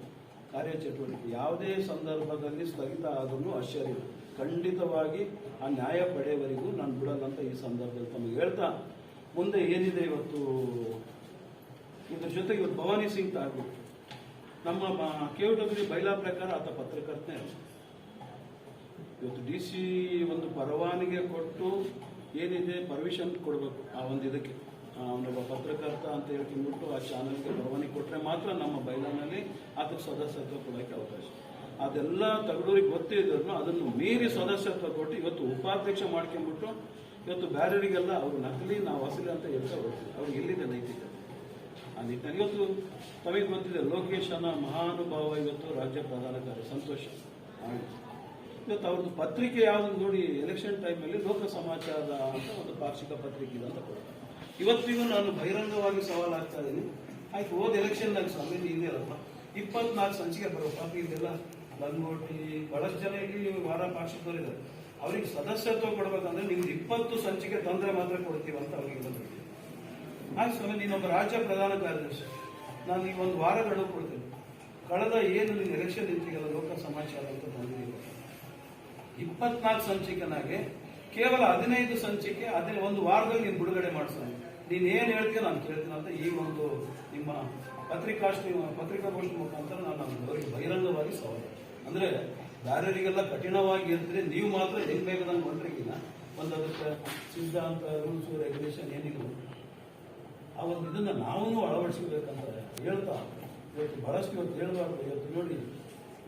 ಕಾರ್ಯಚಟುವಟಿಕೆ, ಯಾವುದೇ ಸಂದರ್ಭದಲ್ಲಿ ಸ್ಥಗಿತ ಆದರೂ ಆಶ್ಚರ್ಯ. ಖಂಡಿತವಾಗಿ ಆ ನ್ಯಾಯ ಪಡೆಯವರೆಗೂ ನಾನು ಬಿಡಲ್ಲಂತ ಈ ಸಂದರ್ಭದಲ್ಲಿ ತಮಗೆ ಹೇಳ್ತಾ, ಮುಂದೆ ಏನಿದೆ ಇವತ್ತು? ಇದ್ರ ಜೊತೆಗೆ ಇವತ್ತು ಭವಾನಿ ಸಿಂಗ್ ತಾಗೂರು ನಮ್ಮ ಕೆ ಡಬ್ಲ್ಯೂ ಬೈಲಾ ಪ್ರಕಾರ ಆತ ಪತ್ರಕರ್ತನೇ. ಇವತ್ತು ಡಿ ಸಿ ಒಂದು ಪರವಾನಿಗೆ ಕೊಟ್ಟು ಏನಿದೆ ಪರ್ಮಿಷನ್ ಕೊಡಬೇಕು ಆ ಒಂದು ಇದಕ್ಕೆ. ಅವನೊಬ್ಬ ಪತ್ರಕರ್ತ ಅಂತ ಹೇಳ್ಕೊಂಡ್ಬಿಟ್ಟು ಆ ಚಾನಲ್ಗೆ ಪರವಾನಿಗೆ ಕೊಟ್ಟರೆ ಮಾತ್ರ ನಮ್ಮ ಬೈಲಾನಲ್ಲಿ ಅದಕ್ಕೆ ಸದಸ್ಯತ್ವ ಕೊಡೋಕ್ಕೆ ಅವಕಾಶ. ಅದೆಲ್ಲ ತಗಡೂರಿಗೆ ಗೊತ್ತಿದ್ರು ಅದನ್ನು ಮೀರಿ ಸದಸ್ಯತ್ವ ಕೊಟ್ಟು ಇವತ್ತು ಉಪಾಧ್ಯಕ್ಷ ಮಾಡ್ಕೊಂಡ್ಬಿಟ್ಟು ಇವತ್ತು ಬೇರೆಯವರಿಗೆಲ್ಲ ಅವರು ನಕಲಿ, ನಾವು ಅಸಲಿ ಅಂತ ಹೇಳ್ತಾ ಹೋಗ್ತೀವಿ. ಅವ್ರಿಗೆ ಎಲ್ಲಿದೆ ನೈತಿಕ ಆ ನಿಟ್ಟಿನಲ್ಲಿ ಇವತ್ತು ತಮಗೆ ಗೊತ್ತಿದೆ ಲೋಕೇಶನ ಮಹಾನುಭಾವ ಇವತ್ತು ರಾಜ್ಯ ಪ್ರಧಾನ ಕಾರ್ಯ. ಸಂತೋಷ. ಇವತ್ತು ಅವ್ರದ್ದು ಪತ್ರಿಕೆ ಯಾವ್ದು ನೋಡಿ ಎಲೆಕ್ಷನ್ ಟೈಮಲ್ಲಿ ಲೋಕ ಸಮಾಚಾರ ಅಂತ ಒಂದು ಪಾಕ್ಷಿಕ ಪತ್ರಿಕೆ ಇದೆ ಅಂತ ಕೊಡ್ತಾರೆ. ಇವತ್ತಿಗೂ ನಾನು ಬಹಿರಂಗವಾಗಿ ಸವಾಲು ಆಗ್ತಾ ಇದ್ದೀನಿ. ಆಯ್ತು, ಹೋದ ಎಲೆಕ್ಷನ್ದಾಗ ಸ್ವಾಮಿ ಇದೆಯಲ್ಲಪ್ಪ ಇಪ್ಪತ್ನಾಲ್ಕು ಸಂಚಿಕೆ ಬರೋಪ್ಪ ಇದೆಲ್ಲ ಲಂಗೋಟಿ ಬಹಳಷ್ಟು ಜನ ಇಲ್ಲಿ ವಾರ ಪಾಕ್ಷಿಕರು ಇದ್ದಾರೆ. ಅವ್ರಿಗೆ ಸದಸ್ಯತ್ವ ಕೊಡ್ಬೇಕಂದ್ರೆ ನಿಮ್ಗೆ ಇಪ್ಪತ್ತು ಸಂಚಿಕೆ ತೊಂದರೆ ಮಾತ್ರ ಕೊಡ್ತೀವಿ ಅಂತ ಅವ್ರಿಗೆ ಬಂದಿದೆ ಆಯ್ತು ಸ್ವಾಮಿ ನೀನೊಬ್ಬ ರಾಜ್ಯ ಪ್ರಧಾನ ಕಾರ್ಯದರ್ಶಿ. ನಾನು ಈ ಒಂದು ವಾರ ಗಡುವು ಕೊಡ್ತೇನೆ. ಕಳೆದ ಏನು ನೀನು ಎಲೆಕ್ಷನ್ ನಿಂತಿಗೆಲ್ಲ ಲೋಕ ಸಮಾಚಾರ ಅಂತ ಬಂದಿದ್ದೀವಿ ಇಪ್ಪತ್ನಾಲ್ಕು ಸಂಚಿಕೆನಾಗೆ ಕೇವಲ ಹದಿನೈದು ಸಂಚಿಕೆ ಅದೇ ಒಂದು ವಾರದಲ್ಲಿ ನೀನು ಬಿಡುಗಡೆ ಮಾಡಿಸ್ತಾನೆ ನೀನು ಏನು ಹೇಳ್ತೀಯ ನಾನು ಕೇಳ್ತೀನಿ ಅಂತ ಈ ಒಂದು ನಿಮ್ಮ ಪತ್ರಿಕಾಷ್ಟ ಪತ್ರಿಕಾಗೋಷ್ಠಿ ಮುಖಾಂತರ ನಾನು ಅವರಿಗೆ ಬಹಿರಂಗವಾಗಿ ಸವಾಲು ಅಂದ್ರೆ ಬೇರೆಯವರಿಗೆಲ್ಲ ಕಠಿಣವಾಗಿ ಇರ್ತೀರಿ ನೀವು ಮಾತ್ರ ಹೆಂಗ್ ಬೇಕಾದಂಗೆ ಹೊಂಟ್ರಿಗಿಲ್ಲ ಒಂದು ಅದಕ್ಕೆ ಸಿದ್ಧಾಂತ, ರೂಲ್ಸ್ ರೆಗ್ಯುಲೇಷನ್ ಏನಿಲ್ಲ ಆ ಒಂದು ಇದನ್ನು ನಾವೂ ಅಳವಡಿಸಬೇಕಂತ ಹೇಳ್ತಾ ಇವತ್ತು ಬಹಳಷ್ಟು ಇವತ್ತು ಹೇಳ್ಬಾರ್ದು, ಇವತ್ತು ನೋಡಿ.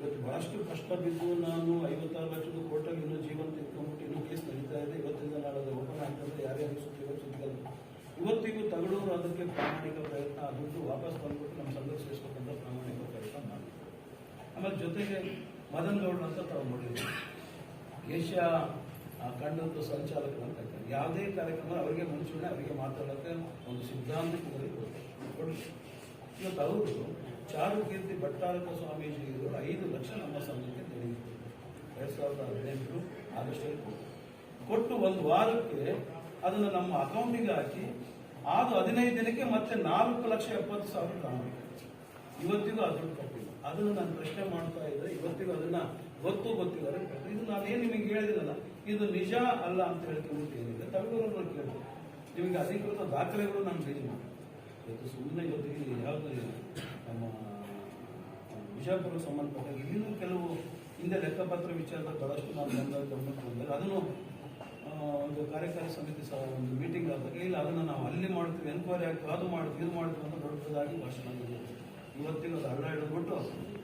ಇವತ್ತು ಬಹಳಷ್ಟು ಕಷ್ಟ ಬಿದ್ದು ನಾನು ಐವತ್ತಾರು ಲಕ್ಷದ ಕೋರ್ಟಲ್ಲಿ ಇನ್ನೂ ಜೀವನ ತಿಳ್ಕೊಂಡ್ಬಿಟ್ಟು ಇನ್ನೂ ಕೇಸ್ ನಡೀತಾ ಇದೆ. ಇವತ್ತಿಂದ ನಾಳೆ ಓಪನ್ ಆಗ್ತದೆ. ಯಾರ್ಯಾರು ಸುತ್ತಿರೋ ಸುತ್ತಿಲ್ಲ ಇವತ್ತಿಗೂ ತಗಡೂರು ಅದಕ್ಕೆ ಪ್ರಾಮಾಣಿಕ ಪ್ರಯತ್ನ ಅದು ವಾಪಸ್ ಬಂದ್ಬಿಟ್ಟು ನಮ್ಮ ಸಂಘ ಸೇರಿಸ್ಬೇಕಂತ ಪ್ರಾಮಾಣಿಕ ಪ್ರಯತ್ನ ಮಾಡಿ ಆಮೇಲೆ ಜೊತೆಗೆ ಮದನ್ ಗೌಡ ಅಂತ ತಾವು ನೋಡಿದ್ರು ಏಷ್ಯಾ, ಆ ಖಂಡದ ಸಂಚಾಲಕರು ಅಂತ ಇದ್ದಾರೆ. ಯಾವುದೇ ಕಾರ್ಯಕ್ರಮ ಅವರಿಗೆ ಮುಂಚೂಣಿ ಅವರಿಗೆ ಮಾತಾಡೋಕ್ಕೆ ಒಂದು ಸಿದ್ಧಾಂತಕ್ಕೆ ಬರುತ್ತೆ ಇವತ್ತು ಅವರು ಚಾರುಕೀರ್ತಿ ಭಟ್ಟಾರಕ ಸ್ವಾಮೀಜಿಗಳು ಐದು ಲಕ್ಷ ನಮ್ಮ ಸಂಘಕ್ಕೆ ತೆಗೆದಿತ್ತು ಎರಡ್ ಸಾವಿರದ ಹದಿನೆಂಟು ಆಗಸ್ಟ್ ಕೊಟ್ಟು. ಒಂದು ವಾರಕ್ಕೆ ಅದನ್ನು ನಮ್ಮ ಅಕೌಂಟಿಗೆ ಹಾಕಿ, ಆದ ಹದಿನೈದು ದಿನಕ್ಕೆ ಮತ್ತೆ ನಾಲ್ಕು ಲಕ್ಷ ಎಪ್ಪತ್ತು ಸಾವಿರ ಇವತ್ತಿಗೂ ಅದನ್ನು ಕೊಟ್ಟಿಲ್ಲ ಅದನ್ನು ನಾನು ಪ್ರಶ್ನೆ ಮಾಡ್ತಾ ಇದ್ದೆ ಇವತ್ತಿಗೂ ಅದನ್ನ ಗೊತ್ತು ಗೊತ್ತಿದ್ದಾರೆ ಇದು ನಾನು ಏನು ನಿಮಗೆ ಹೇಳಿದಿಲ್ಲ ಇದು ನಿಜ ಅಲ್ಲ ಅಂತ ಹೇಳ್ಕೊಂಡು ಏನಿದೆ? ಕೇಳಿದೆ ನಿಮಗೆ ಅಧಿಕೃತ ದಾಖಲೆಗಳು ನಾನು ರಿಲೀಸ್ ಮಾಡಿ ಸುಮ್ಮನೆ ಇವತ್ತಿಗೆ ಯಾವುದು ನಮ್ಮ ವಿಜಯಪುರ ಸಂಬಂಧಪಟ್ಟ ಇಲ್ಲಿನೂ ಕೆಲವು ಹಿಂದೆ ಲೆಕ್ಕಪತ್ರ ವಿಚಾರದ ಬಹಳಷ್ಟು ನಾವು ಗಮನಕ್ಕೆ ಬಂದರೆ ಅದನ್ನು ಒಂದು ಕಾರ್ಯಕಾರಿ ಸಮಿತಿ ಸಹ ಒಂದು ಮೀಟಿಂಗ್ ಆದಾಗ, ಇಲ್ಲ, ಅದನ್ನು ನಾವು ಅಲ್ಲಿ ಮಾಡ್ತೀವಿ ಎನ್ಕ್ವೈರಿ ಆಗ್ತೀವಿ ಅದು ಮಾಡ್ತೀವಿ ಇದು ಮಾಡ್ತೀವಿ ಅಂತ ದೊಡ್ಡದಾಗಿ ಭಾಷಣ. ಇವತ್ತಿನ ಅದು ಹಳ್ಳ ಹಿಡಿದ್ಬಿಟ್ಟು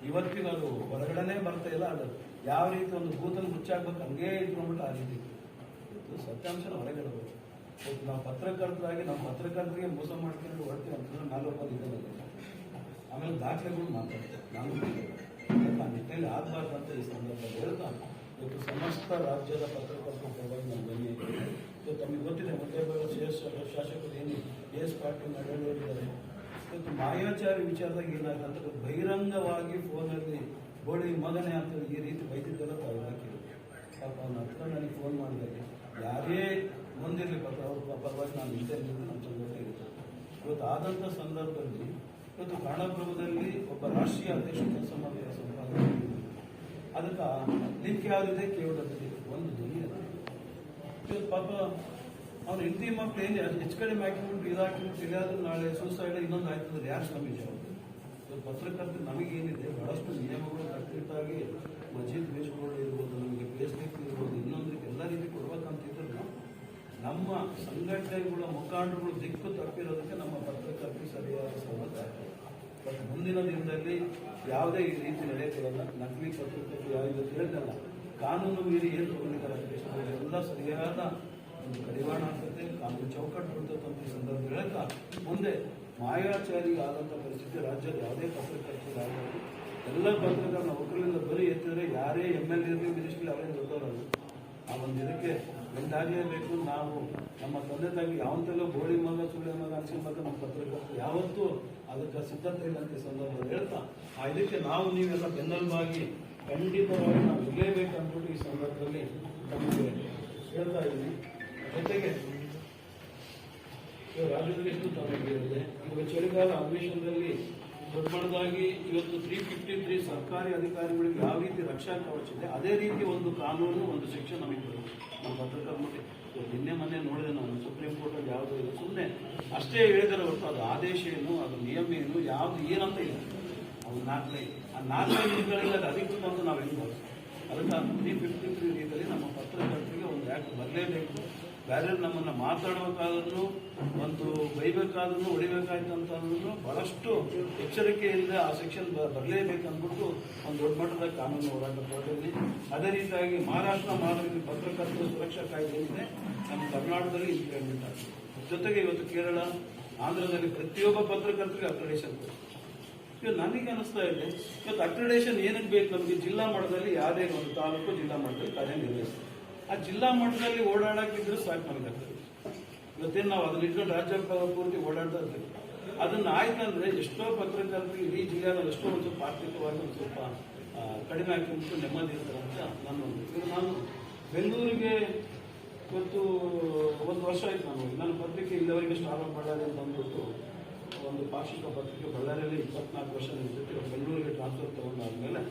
ಇವತ್ತಿಗೂ ಅದು ಹೊರಗಡೆನೇ ಬರ್ತಾ ಇಲ್ಲ, ಅದು ಯಾವ ರೀತಿ ಒಂದು ಬೂತಲ್ಲಿ ಮುಚ್ಚಾಕ್ಬೇಕು, ಹಂಗೇ ಇಟ್ಕೊಂಡ್ಬಿಟ್ಟು ಆ ರೀತಿ. ಇದು ಸತ್ಯಾಂಶನ ಹೊರಗಿಡಬೇಕು ನಾವು ಪತ್ರಕರ್ತರಾಗಿ ನಮ್ಮ ಪತ್ರಕರ್ತರಿಗೆ ಮೋಸ ಮಾಡ್ಕೊಂಡು ಹೊರತೀವಿ ಅಂತಂದ್ರೆ ನಾಲ್ಕು ಇದಲ್ಲ ಆಮೇಲೆ ದಾಖಲೆಗಳು ಮಾತಾಡ್ತಾರೆ. ನಾನು ಆ ನಿಟ್ಟಿನಲ್ಲಿ ಆಗಬಾರ್ದು ಅಂತ ಈ ಸಂದರ್ಭದಲ್ಲಿ ಹೇಳ್ತಾ ಇವತ್ತು ಸಮಸ್ತ ರಾಜ್ಯದ ಪತ್ರಕರ್ತರ ಪರವಾಗಿ ನಾನು ಬನ್ನಿ ಇವತ್ತು ತಮಗೆ ಗೊತ್ತಿದೆ ಮುದ್ದೇಬೇಡ ಶಾಸಕರು ಏನು ಎಸ್ ಪಾಟೀಲ್ ನಡೆಯಲು ಹೇಳಿದ್ದಾರೆ ಇವತ್ತು ಮಾಯಾಚಾರಿ ವಿಚಾರದಾಗ ಏನಾಗಿದೆ ಅಂತ ಬಹಿರಂಗವಾಗಿ ಫೋನಲ್ಲಿ ಬೋಳಿ ಮಗನೇ ಅಂತ ಈ ರೀತಿ ಬೈದಿದ್ದೆಲ್ಲ ತಾವು ಹಾಕಿದ್ರು. ಪಾಪ ಅವ್ನ ಹತ್ರ ನನಗೆ ಫೋನ್ ಮಾಡಿದಾಗ ಯಾರೇ ಮುಂದಿರಲಿ ಪಾಪ ಅವ್ರ ಪರವಾಗಿ ನಾನು ಇದ್ದೇ ಅಂತ ನಮ್ಮ ಸಂದರ್ಭ ಇರುತ್ತೆ ಇವತ್ತು ಆದಂಥ ಸಂದರ್ಭದಲ್ಲಿ ಇವತ್ತು ಪ್ರಾಣಪ್ರಭುದಲ್ಲಿ ಒಬ್ಬ ರಾಷ್ಟ್ರೀಯ ಅಧ್ಯಕ್ಷ ಕೆಲಸ ಮಾಡಿದ ಸಂಪಾದನೆ ಅದಕ್ಕೆ ಲಿಂಕ್ ಯಾವುದಿದೆ? ಕೇವಲ ಒಂದು ಧ್ವನಿ ಅದ. ಪಾಪ ಅವ್ನ ಹೆಂಡತಿ ಮಕ್ಕಳು ಏನು ಹೆಚ್ಚು ಕಡಿಮೆ ಹಾಕಿಬಿಟ್ಟು ಇದಾಕಿಬಿಟ್ಟು ಇಲ್ಲಾದ್ರೂ ನಾಳೆ ಸೂಸೈಡ್ ಇನ್ನೊಂದು ಆಯ್ತಂದ್ರೆ ಯಾರು ಸಮೀಜ ಅವರು? ಇವತ್ತು ನಮಗೆ ನಮಗೇನಿದೆ, ಬಹಳಷ್ಟು ನಿಯಮಗಳು ಕಟ್ಟುನಿಟ್ಟಾಗಿ ಮಜೀದ್ ಬೇಸ್ಗಳು ಇರ್ಬೋದು, ನಮಗೆ ಫೇಸ್ಬುಕ್ ಇರ್ಬೋದು ಇನ್ನೊಂದಕ್ಕೆ ಎಲ್ಲ ರೀತಿ ಕೊಡ್ಬೇಕಂತಿದ್ರು ನಮ್ಮ ಸಂಘಟನೆಗಳ ಮುಖಂಡರುಗಳು ದಿಕ್ಕು ತಪ್ಪಿರೋದಕ್ಕೆ ನಮ್ಮ ಪತ್ರಕರ್ತರು ಸರಿಯಾದ ಸೌಲಭ್ಯ ಬಟ್ ಮುಂದಿನ ದಿನದಲ್ಲಿ ಯಾವುದೇ ಈ ರೀತಿ ನಡೆಯುತ್ತಿರಲ್ಲ ನಕಲಿ ಪತ್ರಕರ್ತರು ಯಾವುದು ಹೇಳ್ತಲ್ಲ ಕಾನೂನು ಮೀರಿ ಏನು ತಗೊಂಡಿದ್ದಾರೆ ಎಲ್ಲ ಸರಿಯಾದ ಒಂದು ಕಡಿವಾಣ ಆಗ್ತದೆ. ಕಾನೂನು ಚೌಕಟ್ಟು ಬರ್ತಕ್ಕಂಥ ಸಂದರ್ಭ ಹೇಳ್ತಾ ಮುಂದೆ ಮಾಯಾಚಾರಿ ಆದಂಥ ಪರಿಸ್ಥಿತಿ ರಾಜ್ಯದ ಯಾವುದೇ ಪತ್ರಕರ್ತರಾಗಲಿ ಎಲ್ಲ ಪತ್ರಕರ್ತರ ನೌಕರರಿಂದ ಬರೀ ಎತ್ತಿದ್ರೆ ಯಾರೇ ಎಂ ಎಲ್ ಇರಲಿ ಮಿನಿಸ್ಟ್ರಿ ಅವರೇ ದೊಡ್ಡವರಲ್ಲ. ಆ ಒಂದು ಇದಕ್ಕೆ ಬೇಕು, ನಾವು ನಮ್ಮ ತಂದೆ ತಾಯಿ ಯಾವಂತೆಲ್ಲ ಗೋಳಿ ಮಗ ಸುಳ್ಳಿ ಮಗ ಅನ್ಸಿನ ಮಗ ನಮ್ಮ ಪತ್ರಕರ್ತರು ಯಾವತ್ತೂ ಅದಕ್ಕೆ ಸಿದ್ಧತೆ ಇಲ್ಲಂತ ಸಂದರ್ಭದಲ್ಲಿ ಹೇಳ್ತಾ, ಆ ಇದಕ್ಕೆ ನಾವು ನೀವೆಲ್ಲ ಬೆನ್ನೆಲುಬಾಗಿ ಖಂಡಿತವಾಗಿ ನಾವು ಇರಲೇಬೇಕು ಅಂದ್ಬಿಟ್ಟು ಈ ಸಂದರ್ಭದಲ್ಲಿ ನಮಗೆ ಹೇಳ್ತಾ ಇದ್ದೀನಿ. ಜೊತೆಗೆ ರಾಜ್ಯದಲ್ಲಿ ಎಷ್ಟು ತಮಗೆ ಹೇಳಿದೆ ಇವಾಗ ಚಳಿಗಾಲ ಅಧಿವೇಶನದಲ್ಲಿ ದೊಡ್ಡದಾಗಿ ಇವತ್ತು ತ್ರೀ ಫಿಫ್ಟಿ ತ್ರೀ ಸರ್ಕಾರಿ ಅಧಿಕಾರಿಗಳಿಗೆ ಯಾವ ರೀತಿ ರಕ್ಷಾ ಕವಚ ಇದೆ, ಅದೇ ರೀತಿ ಒಂದು ಕಾನೂನು, ಒಂದು ಶಿಕ್ಷೆ ನಮಗೆ ಬರುತ್ತೆ ನಮ್ಮ ಪತ್ರಕರ್ತೆ ನಿನ್ನೆ ಮೊನ್ನೆ ನೋಡಿದೆ ನಾನು, ಸುಪ್ರೀಂ ಕೋರ್ಟಲ್ಲಿ ಯಾವುದು ಇಲ್ಲ ಸುಮ್ಮನೆ ಅಷ್ಟೇ ಹೇಳಿದರೆ ಹೊರತು ಅದು ಆದೇಶ ಏನು, ಅದು ನಿಯಮ ಏನು, ಯಾವುದು ಏನಂತ ಇಲ್ಲ. ಅದು ನಾಲ್ಕೈದು ಆ ನಾಲ್ಕೈದು ದಿನಗಳಲ್ಲಿ ಅದು ಅಧಿಕೃತ ಅಂತ ನಾವು ಹೇಳ್ಬೋದು ಅದಕ್ಕೆ ತ್ರೀ ಫಿಫ್ಟಿ ತ್ರೀ ರೀತಿಯಲ್ಲಿ ನಮ್ಮ ಪತ್ರಕರ್ತರಿಗೆ ಒಂದು ಆ್ಯಕ್ಟ್ ಬರಲೇಬೇಕು. ಬೇರೆ ನಮ್ಮನ್ನ ಮಾತಾಡಬೇಕಾದ್ರೂ ಒಂದು ಬೈಬೇಕಾದ್ರೂ ಹೊಡಿಬೇಕಾಯ್ತು ಅಂತಂದ್ರೂ ಬಹಳಷ್ಟು ಎಚ್ಚರಿಕೆಯಿಂದ ಆ ಸೆಕ್ಷನ್ ಬರಲೇಬೇಕು ಅಂದ್ಬಿಟ್ಟು ಒಂದು ದೊಡ್ಡ ಮಟ್ಟದ ಕಾನೂನು ಹೋರಾಟ ಹೊರಟಿದೆ ಅದೇ ರೀತಿಯಾಗಿ ಮಹಾರಾಷ್ಟ್ರ ಮಾದರಿ ಪತ್ರಕರ್ತರ ಸುರಕ್ಷಾ ಕಾಯ್ದೆ ಅಂದರೆ ನಮ್ಮ ಕರ್ನಾಟಕದಲ್ಲಿ ಇಂಪ್ಲಿಮೆಂಟ್ ಆಗಿದೆ ಜೊತೆಗೆ ಇವತ್ತು ಕೇರಳ, ಆಂಧ್ರದಲ್ಲಿ ಪ್ರತಿಯೊಬ್ಬ ಪತ್ರಕರ್ತರಿಗೆ ಅಕ್ರೆಡೇಷನ್ ಇವತ್ತು ನನಗೆ ಅನಿಸ್ತಾ ಇದೆ. ಇವತ್ತು ಅಕ್ರಿಡೇಷನ್ ಏನಕ್ಕೆ ಬೇಕು? ನಮಗೆ ಜಿಲ್ಲಾ ಮಟ್ಟದಲ್ಲಿ ಯಾವುದೇ ಒಂದು ತಾಲೂಕು ಜಿಲ್ಲಾ ಮಟ್ಟದಲ್ಲಿ ಕಾರ್ಯನಿರ್ವಹಿಸ್ತಾರೆ ಆ ಜಿಲ್ಲಾ ಮಟ್ಟದಲ್ಲಿ ಓಡಾಡಕ್ಕಿದ್ರೆ ಸಾಕು ನಮಗೆ ಆಗ್ತದೆ ಇವತ್ತೇನು ನಾವು ಅದನ್ನ ಇಟ್ಕೊಂಡು ರಾಜ್ಯ ಪೂರ್ತಿ ಓಡಾಡ್ತಾ ಇರ್ತೀವಿ ಅದನ್ನ ಆಯ್ತಂದ್ರೆ ಎಷ್ಟೋ ಪತ್ರಕರ್ತರಿಗೆ ಇಡೀ ಜಿಲ್ಲೆಯಲ್ಲಿ ಎಷ್ಟೋ ಒಂದು ಸ್ವಲ್ಪ ಆರ್ಥಿಕವಾಗಿ ಒಂದು ಸ್ವಲ್ಪ ಕಡಿಮೆ ಆಗ್ತಿತ್ತು, ನೆಮ್ಮದಿ ಇರ್ತಾರೆ ಅಂತ ನನ್ನ ನಾನು ಬೆಂಗಳೂರಿಗೆ ಇವತ್ತು ಒಂದು ವರ್ಷ ಆಯ್ತು ನಾನು. ನನ್ನ ಪತ್ರಿಕೆ ಇಲ್ಲಿವರೆಗೆ ಸ್ಟಾರ್ಟ್ ಬಳ್ಳಾರಿ ಅಂತ ಅಂದ್ಬಿಟ್ಟು ಒಂದು ಪಾಕ್ಷಿಕ ಪತ್ರಿಕೆ ಬಳ್ಳಾರಿಯಲ್ಲಿ ಇಪ್ಪತ್ನಾಲ್ಕು ವರ್ಷ ನಿಮ್ಮ ಜೊತೆ ಬೆಂಗಳೂರಿಗೆ ಟ್ರಾನ್ಸ್ಫರ್ ತಗೊಂಡಾದ್ಮೇಲೆ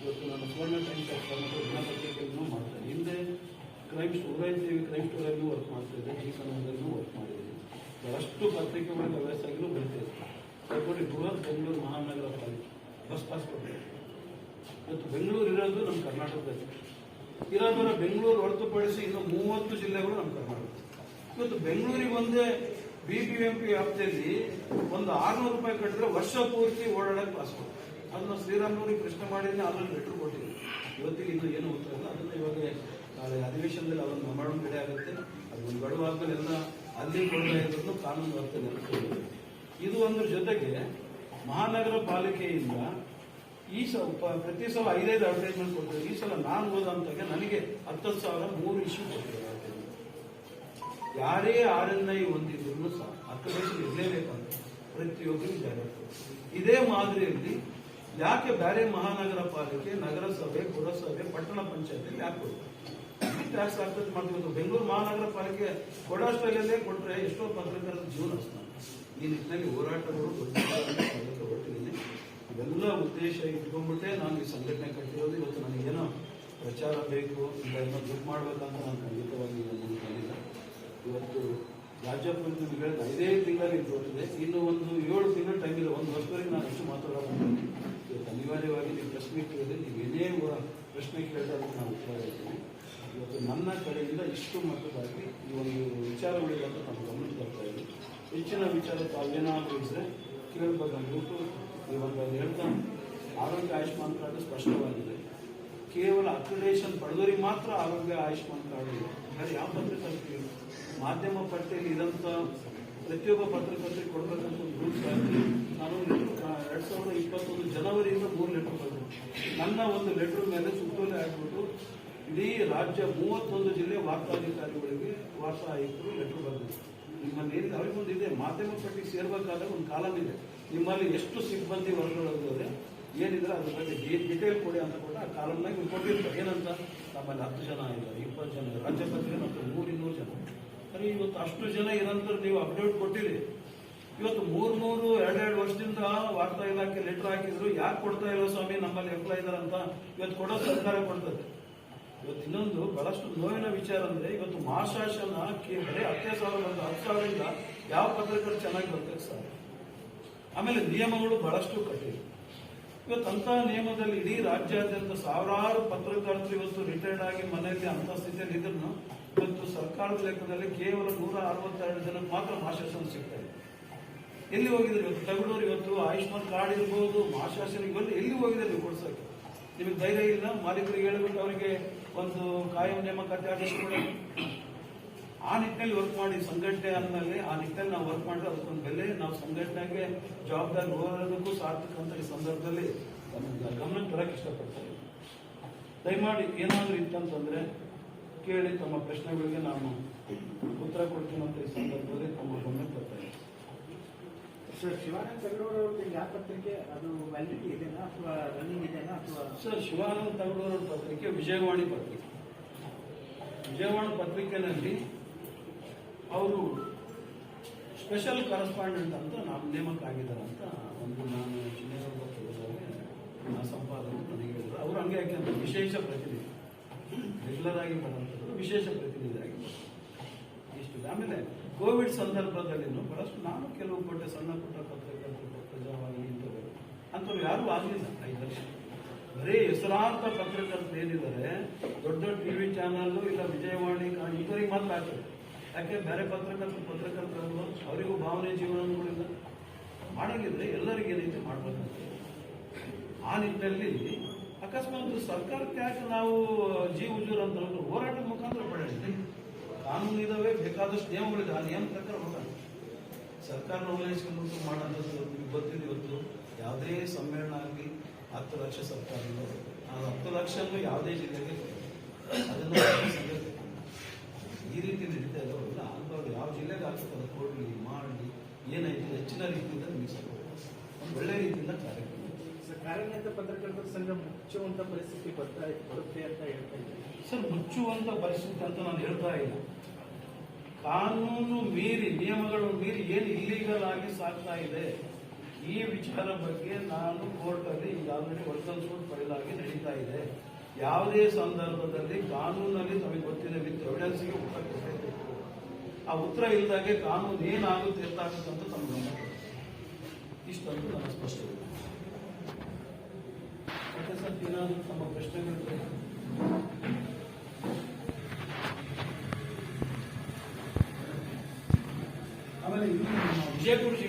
ಇವತ್ತು ನಾನು ಸುವರ್ಣ ಟೈಮ್ಸ್ ಆಫ್ ಕರ್ನಾಟಕ ದಿನಪತ್ರಿಕೆಯನ್ನು ಮಾಡ್ತೇನೆ ಹಿಂದೆ ಕ್ರೈಮ್ ಸ್ಟೋರೇಜ್ ಕ್ರೈಮ್ ಸ್ಟೋರಲ್ಲೂ ವರ್ಕ್ ಮಾಡ್ತಿದ್ದೆ ಈ ಕನ್ನಡದಲ್ಲೂ ವರ್ಕ್ ಮಾಡಿದ್ದೀನಿ ಬಹಳಷ್ಟು ಪತ್ರಿಕೆಗಳ ವ್ಯವಸ್ಥೆಗಳು ಬರ್ತಿದೆ ತಗೊಳ್ಳಿ ಬೃಹತ್ ಬೆಂಗಳೂರು ಮಹಾನಗರ ಪಾಲಿಕೆ, ಬಸ್ ಪಾಸ್ ಕೊಟ್ಟಿದೆ ಇವತ್ತು ಬೆಂಗಳೂರು ಇರೋದು ನಮ್ಮ ಕರ್ನಾಟಕದಲ್ಲಿ. ಇರೋದರ ಬೆಂಗಳೂರು ಹೊರತುಪಡಿಸಿ ಇನ್ನು ಮೂವತ್ತು ಜಿಲ್ಲೆಗಳು ನಮ್ಮ ಕರ್ನಾಟಕ. ಇವತ್ತು ಬೆಂಗಳೂರಿಗೆ ಒಂದೇ ಬಿ ಬಿ ಎಂ ಪಿ ವ್ಯಾಪ್ತಿಯಲ್ಲಿ ಒಂದು ಆರ್ನೂರು ರೂಪಾಯಿ ಕಟ್ಟಿದ್ರೆ ವರ್ಷ ಪೂರ್ತಿ ಓಡಾಡಕ್ಕೆ ಪಾಸ್ಪೋರ್ಟ್ ಅದನ್ನ ಶ್ರೀರಾಮನವರಿಗೆ ಪ್ರಶ್ನೆ ಮಾಡಿದ್ರೆ ಅದನ್ನು ಲೆಟರ್ ಕೊಟ್ಟಿದ್ದೀನಿ ಇವತ್ತಿಗೆ ಇನ್ನು ಏನು ಉತ್ತರ ಇಲ್ಲ. ಅದನ್ನ ಇವಾಗ ನಾಳೆ ಅಧಿವೇಶನದಲ್ಲಿ ಅದನ್ನು ಮಾಡೋ ಕಡೆ ಆಗುತ್ತೆ. ಅದು ಒಂದು ಗಡುವಾದ್ಮೇಲೆ ಎಲ್ಲ ಅಲ್ಲಿ ಇರೋದು ಕಾನೂನು ವ್ಯವಸ್ಥೆ ನೆಲೆಸಿದೆ ಇದು ಒಂದು ಜೊತೆಗೆ ಮಹಾನಗರ ಪಾಲಿಕೆಯಿಂದ ಈ ಸಲ ಪ್ರತಿ ಸಲ ಐದೈದು ಅಡ್ವರ್ಟೈಸ್ಮೆಂಟ್ ಕೊಡ್ತಾರೆ. ಈ ಸಲ ನಾನು ಓದಂತಾಗ ನನಗೆ ಹತ್ತು ಸಾವಿರ ಮೂರು ಇಶ್ಯೂ ಕೊಟ್ಟಿದ್ದಾರೆ. ಯಾರೇ ಆರ್ ಎನ್ ಐ ಹೊಂದಿದ್ರು ಸಹ ಅಕ್ರೆಡಿಷನ್ ಇರಲೇಬೇಕಂತ ಪ್ರತಿಯೊಬ್ಬರಿಗೂ ಇದೇ ಮಾದರಿಯಲ್ಲಿ ಯಾಕೆ ಬೇರೆ ಮಹಾನಗರ ಪಾಲಿಕೆ, ನಗರಸಭೆ, ಪುರಸಭೆ, ಪಟ್ಟಣ ಪಂಚಾಯತ್ ಯಾಕೆ ಟ್ಯಾಕ್ಸ್ ಆಗ್ತದೆ ಮಾಡ್ಬೇಕು ಬೆಂಗಳೂರು ಮಹಾನಗರ ಪಾಲಿಕೆ ಕೊಡೋಷ್ಟರಲ್ಲೇ ಕೊಟ್ಟರೆ ಎಷ್ಟೋ ಪತ್ರಕರ್ತರ ಜೀವನ ಈ ನಿಟ್ಟಿನಲ್ಲಿ ಹೋರಾಟಗಳು ಕೊಟ್ಟಿದ್ದೀನಿ ಇವೆಲ್ಲ ಉದ್ದೇಶ ಇಟ್ಕೊಂಡ್ಬಿಟ್ಟೆ ನಾನು ಈ ಸಂಘಟನೆ ಕಟ್ಟಿರೋದು. ಇವತ್ತು ನನಗೇನೋ ಪ್ರಚಾರ ಬೇಕು ಏನೋ ದುಡ್ಡು ಮಾಡ್ಬೇಕಂತ ನಾನು ಖಂಡಿತವಾಗಿ ಬಂದಿಲ್ಲ. ಇವತ್ತು ರಾಜ್ಯ ನಿಮ್ಗೆ ಹೇಳಿದ ಐದೇ ತಿಂಗಳಲ್ಲಿ ತೋರಿಸಿದೆ. ಇನ್ನು ಒಂದು ಏಳು ತಿಂಗಳು ಟೈಮ್ ಇದೆ ಒಂದು ವರ್ಷವರೆಗೆ ನಾನು ಇಷ್ಟು ಮಾತಾಡೋದು ಇವತ್ತು ಅನಿವಾರ್ಯವಾಗಿ ನೀವು ಪ್ರಶ್ನೆ ಕೇಳಿದ್ರೆ ನೀವು ಏನೇ ಪ್ರಶ್ನೆ ಕೇಳಿದ್ರೆ ಅದಕ್ಕೆ ನಾನು ಉತ್ತರ ಹೇಳ್ತೀನಿ ಇವತ್ತು ನನ್ನ ಕಡೆಯಿಂದ ಇಷ್ಟು ಮಟ್ಟದಾಗಿ ಈ ಒಂದು ವಿಚಾರಗಳಿಗಂತ ನಮ್ಮ ಗಮನಕ್ಕೆ ಬರ್ತಾ ಇದೆ ಹೆಚ್ಚಿನ ವಿಚಾರ ತಾವೇನಾದರೂ ಇದ್ರೆ ಕೇಳಬೇಕಂದ್ಬಿಟ್ಟು ಇವಾಗ ಹೇಳ್ತಾ ಆರೋಗ್ಯ ಆಯುಷ್ಮಾನ್ ಕಾರ್ಡ್ ಸ್ಪಷ್ಟವಾಗಿದೆ. ಕೇವಲ ಅಕ್ರಿಡೇಷನ್ ಪಡೆದವರಿಗೆ ಮಾತ್ರ ಆರೋಗ್ಯ ಆಯುಷ್ಮಾನ್ ಕಾರ್ಡ್ ಇದೆ. ಯಾವ ಪತ್ರಿಕೆ ಮಾಧ್ಯಮ ಪಟ್ಟಿಯಲ್ಲಿ ಇದಂತ ಪ್ರತಿಯೊಬ್ಬ ಪತ್ರಕರ್ತರಿಗೆ ಕೊಡಬೇಕಂತ ಒಂದು ರೂಲ್ಸ್ ನಾನು ಎರಡ್ ಸಾವಿರದ ಇಪ್ಪತ್ತೊಂದು ಜನವರಿಯಿಂದ ಮೂರು ಲೆಟರ್ ಬಂದರು ನನ್ನ ಒಂದು ಲೆಟರ್ ಮೇಲೆ ಸುತ್ತೋಲೆ ಆಗಿಬಿಟ್ಟು ಇಡೀ ರಾಜ್ಯ ಮೂವತ್ತೊಂದು ಜಿಲ್ಲೆ ವಾರ್ತಾಧಿಕಾರಿಗಳಿಗೆ, ವಾರ್ತಾ ಆಯುಕ್ತರು ಲೆಟರ್ ಬಂದರು ನಿಮ್ಮಲ್ಲಿ ಏನಿದೆ ಅವ್ರಿಗೊಂದು ಇದೆ, ಮಾಧ್ಯಮ ಪಟ್ಟಿಗೆ ಸೇರ್ಬೇಕಾದ್ರೆ ಒಂದು ಕಾಲಮ್ ಇದೆ. ನಿಮ್ಮಲ್ಲಿ ಎಷ್ಟು ಸಿಬ್ಬಂದಿ ವರ್ಗಗಳಿದ್ದಾರೆ ಏನಿದ್ರೆ ಅದ್ರ ಬಗ್ಗೆ ಡಿಟೇಲ್ ಕೊಡಿ ಅಂತ ಕೊಟ್ಟು ಆ ಕಾಲಮ್ನಾಗ ಕೊಟ್ಟಿರ್ತಾರೆ. ಏನಂತ? ನಮ್ಮಲ್ಲಿ ಹತ್ತು ಜನ ಇದ್ದಾರೆ, ಇಪ್ಪತ್ತು ಜನ ರಾಜ್ಯ ಪತ್ರಿಕೆ ಮತ್ತು ಸರಿ, ಇವತ್ತು ಅಷ್ಟು ಜನ ಇರಂತರ ನೀವು ಅಪ್ಡೇಟ್ ಕೊಟ್ಟಿರಿ. ಇವತ್ತು ಮೂರ್ ಮೂರು ಎರಡೆರಡು ವರ್ಷದಿಂದ ವಾರ್ತಾ ಇಲಾಖೆ ಲೆಟರ್ ಹಾಕಿದ್ರು. ಯಾಕೆ ಕೊಡ್ತಾ ಇಲ್ಲ ಸ್ವಾಮಿ, ನಮ್ಮಲ್ಲಿ ಎಂಪ್ಲಾಯ್ ಇದಾರೆ ಅಂತ ಇವತ್ತು ಕೊಡೋ ಸರ್ಕಾರ ಕೊಡ್ತದೆ. ಇವತ್ತು ಇನ್ನೊಂದು ಬಹಳಷ್ಟು ನೋವಿನ ವಿಚಾರ ಅಂದ್ರೆ ಇವತ್ತು ಮಹಾಶಾಸನ ಬರೀ ಹತ್ತೇ ಸಾವಿರ ಒಂದು ಹತ್ತು ಸಾವಿರದಿಂದ ಯಾವ ಪತ್ರಕರ್ತರು ಚೆನ್ನಾಗಿ ಬರ್ತಾರೆ ಸರ್? ಆಮೇಲೆ ನಿಯಮಗಳು ಬಹಳಷ್ಟು ಕಠಿಣ. ಇವತ್ತು ಅಂತ ನಿಯಮದಲ್ಲಿ ಇಡೀ ರಾಜ್ಯಾದ್ಯಂತ ಸಾವಿರಾರು ಪತ್ರಕರ್ತರು ಇವತ್ತು ರಿಟೈರ್ಡ್ ಆಗಿ ಮನೆಯಲ್ಲಿ ಅಂತ ಸ್ಥಿತಿಯಲ್ಲಿ ಇದ್ರು ಇವತ್ತು ಸರ್ಕಾರದ ಲೆಕ್ಕದಲ್ಲಿ ಕೇವಲ ನೂರ ಅರವತ್ತೆರಡು ಜನಕ್ಕೆ ಮಾತ್ರ ಮಾಶಾಸನ ಸಿಗ್ತಾ ಇದೆ. ಎಲ್ಲಿ ಹೋಗಿದ್ರು ಇವತ್ತು ತಗೊಂಡವ್ರು ಇವತ್ತು ಆಯುಷ್ಮಾನ್ ಕಾರ್ಡ್ ಇರ್ಬೋದು ಮಾಶಾಸನಿಗೆ ಬಂದು ಎಲ್ಲಿ ಹೋಗಿದ್ದಾರೆ ನೀವು ಕೊಡ್ಸೋಕ್ಕೆ ನಿಮಗೆ ಧೈರ್ಯ ಇಲ್ಲ, ಮಾಲೀಕರಿಗೆ ಹೇಳ್ಬಿಟ್ಟು ಅವರಿಗೆ ಒಂದು ಕಾಯಂ ನೇಮಕಾತಿ ಆದೇಶ ಕೊಡೋದು ಆ ನಿಟ್ಟಿನಲ್ಲಿ ವರ್ಕ್ ಮಾಡಿ, ಸಂಘಟನೆ ಅಂದಮೇಲೆ ಆ ನಿಟ್ಟಿನಲ್ಲಿ ನಾವು ವರ್ಕ್ ಮಾಡಿದ್ರೆ ಅದಕ್ಕೊಂದು ಬೆಲೆ. ನಾವು ಸಂಘಟನೆಗೆ ಜವಾಬ್ದಾರಿ ಹೋಗೋದಕ್ಕೂ ಸಾರ್ಥಕ ಅಂತ ಈ ಸಂದರ್ಭದಲ್ಲಿ ತಮ್ಮ ಗಮನಕ್ಕೆ ತರಕ್ಕೆ ಇಷ್ಟಪಡ್ತಾರೆ ದಯಮಾಡಿ ಏನಾದರೂ ಇತ್ತಂತಂದ್ರೆ ಕೇಳಿ ತಮ್ಮ ಪ್ರಶ್ನೆಗಳಿಗೆ ನಾನು ಉತ್ತರ ಕೊಡ್ತೀನಿ ಅಂತ ಈ ಸಂದರ್ಭದಲ್ಲಿ ತಮ್ಮ ಗಮನ ಕೊಡ್ತೇನೆ ಸರ್ ಶಿವಾನಂದ ತಗಡೂರು ಅವ್ರದ್ದು ಯಾವ ಪತ್ರಿಕೆ? ಅದು ವ್ಯಾಲಿಡಿಟಿ ಇದೆಯಾ ಅಥವಾ ರನ್ನಿಂಗ್ ಇದೆನಾ ಅಥವಾ? ಸರ್ ಶಿವಾನಂದ ತಗಡೂರ ಪತ್ರಿಕೆ ವಿಜಯವಾಣಿ ಪತ್ರಿಕೆ. ವಿಜಯವಾಣಿ ಪತ್ರಿಕೆನಲ್ಲಿ ಅವರು ಸ್ಪೆಷಲ್ ಕರೆಸ್ಪಾಂಡೆಂಟ್ ಅಂತ ನಾವು ನೇಮಕ ಆಗಿದ್ದಾರೆ ಅಂತ ಒಂದು ನಾನು ನನ್ನ ಸಂಪಾದನೆ ನನಗೆ ಹೇಳಿದ್ರು. ಅವರು ಹಂಗೆ ಯಾಕೆಂದ್ರೆ ವಿಶೇಷ ಪ್ರತಿನಿಧಿ. ರೆಗ್ಯುಲರ್ ಆಗಿ ಬರೋಂಥದ್ದು ವಿಶೇಷ ಪ್ರತಿನಿಧಿಯಾಗಿ. ಇಷ್ಟು ಆಮೇಲೆ ಕೋವಿಡ್ ಸಂದರ್ಭದಲ್ಲಿ ಬಹಳಷ್ಟು ನಾನು ಕೆಲವು ಕೊಟ್ಟೆ ಸಣ್ಣ ಪುಟ್ಟ ಪತ್ರಕರ್ತರು ಪ್ರಜಾವಾಣಿ ಇಂಥವರು ಅಂಥವ್ರು ಯಾರೂ ಆಗಲಿಲ್ಲ ಐದು ವರ್ಷ. ಬರೀ ಹೆಸರಾಂತ ಪತ್ರಕರ್ತರು ಏನಿದ್ದಾರೆ, ದೊಡ್ಡ ದೊಡ್ಡ ಟಿವಿ ಚಾನಲ್ ಇಲ್ಲ ವಿಜಯವಾಣಿ ಇವರಿಗೆ ಮಾತ್ರ ಆಗ್ತದೆ. ಯಾಕೆ? ಬೇರೆ ಪತ್ರಕರ್ತರು ಪತ್ರಕರ್ತರು ಅವರಿಗೂ ಭಾವನೆ ಜೀವನಗಳಿಲ್ಲ ಮಾಡಂಗಿದ್ರೆ ಎಲ್ಲರಿಗೂ ಏನೈತೆ ಮಾಡಬೇಕಂತ ಆ ನಿಟ್ಟಿನಲ್ಲಿ ಅಕಸ್ಮಾತ್ ಸರ್ಕಾರಕ್ಕೆ ಯಾಕೆ ನಾವು ಜೀವ ಉಜೂರ್ ಅಂತ ಹೋರಾಟದ ಮುಖಾಂತರ ಪಡೆಯಿರಿ ಕಾನೂನು ಇದಾವೆ, ಬೇಕಾದಷ್ಟು ನಿಯಮಗಳಿದೆ ಆ ನಿಯಮ ಪ್ರಕಾರ ಹೋಗೋಣ ಸರ್ಕಾರ ನೋಂದಾಯಿಸಿಕೊಂಡು ಮಾಡೋದು ಗೊತ್ತಿದೆ ಇವತ್ತು. ಯಾವುದೇ ಸಮ್ಮೇಳನ ಆಗಲಿ, ಹತ್ತು ಲಕ್ಷ ಸರ್ಕಾರ ಆ ಹತ್ತು ಲಕ್ಷನೂ ಯಾವುದೇ ಜಿಲ್ಲೆಗೆ. ಅದನ್ನು. ಈ ರೀತಿ ನಡೀತಾ ಇರೋದ್ರಿಂದ ಅಂಥವ್ರು ಯಾವ ಜಿಲ್ಲೆಗೆ ಆಗ್ತದೆ ಕೊಡಲಿ, ಮಾಡಲಿ, ಏನಾಯ್ತು, ಹೆಚ್ಚಿನ ರೀತಿಯಿಂದ ಮೀಸಲು ಒಂದು ಒಳ್ಳೆ ರೀತಿಯಿಂದ ಕಾರ್ಯಕ್ರಮ. ಕಾರ್ಯನಿರತ ಪತ್ರಕರ್ತರ ಸಂಘ ಮುಚ್ಚುವಂತ ಪರಿಸ್ಥಿತಿ ಬರ್ತಾ ಬರುತ್ತೆ ಅಂತ ಹೇಳ್ತಾ ಸರ್, ಮುಚ್ಚುವಂತ ಪರಿಸ್ಥಿತಿ ಅಂತ ನಾನು ಹೇಳ್ತಾ ಇಲ್ಲ. ಕಾನೂನು ಮೀರಿ, ನಿಯಮಗಳು ಮೀರಿ ಏನು ಇಲ್ಲೀಗಲ್ ಆಗಿ ಸಾಗ್ತಾ ಇದೆ, ಈ ವಿಚಾರ ಬಗ್ಗೆ ನಾನು ಕೋರ್ಟ್ ಅಲ್ಲಿ ಈಗ ಆಲ್ರೆಡಿ ವರ್ಕಲ್ ಸೂಟ್ ಆಗಿ ನಡೀತಾ ಇದೆ. ಯಾವುದೇ ಸಂದರ್ಭದಲ್ಲಿ ಕಾನೂನಲ್ಲಿ ತಮಗೆ ಗೊತ್ತಿದೆ, ವಿತ್ ಎವಿಡೆನ್ಸ್ಗೆ ಉತ್ತರ ಕೊಡಬೇಕು ಆ ಉತ್ತರ ಇಲ್ಲದಾಗೆ ಕಾನೂನು ಏನಾಗುತ್ತೆ ಎತ್ತಾಗುತ್ತೆ ಅಂತ ಗಮನ ಇಷ್ಟೊಂದು ನನ್ನ ಸ್ಪಷ್ಟ ಏನಾದರೂ ತಮ್ಮ ಪ್ರಶ್ನೆಗಳಿದ್ರೆ ಆಮೇಲೆ ವಿಜಯಪುರ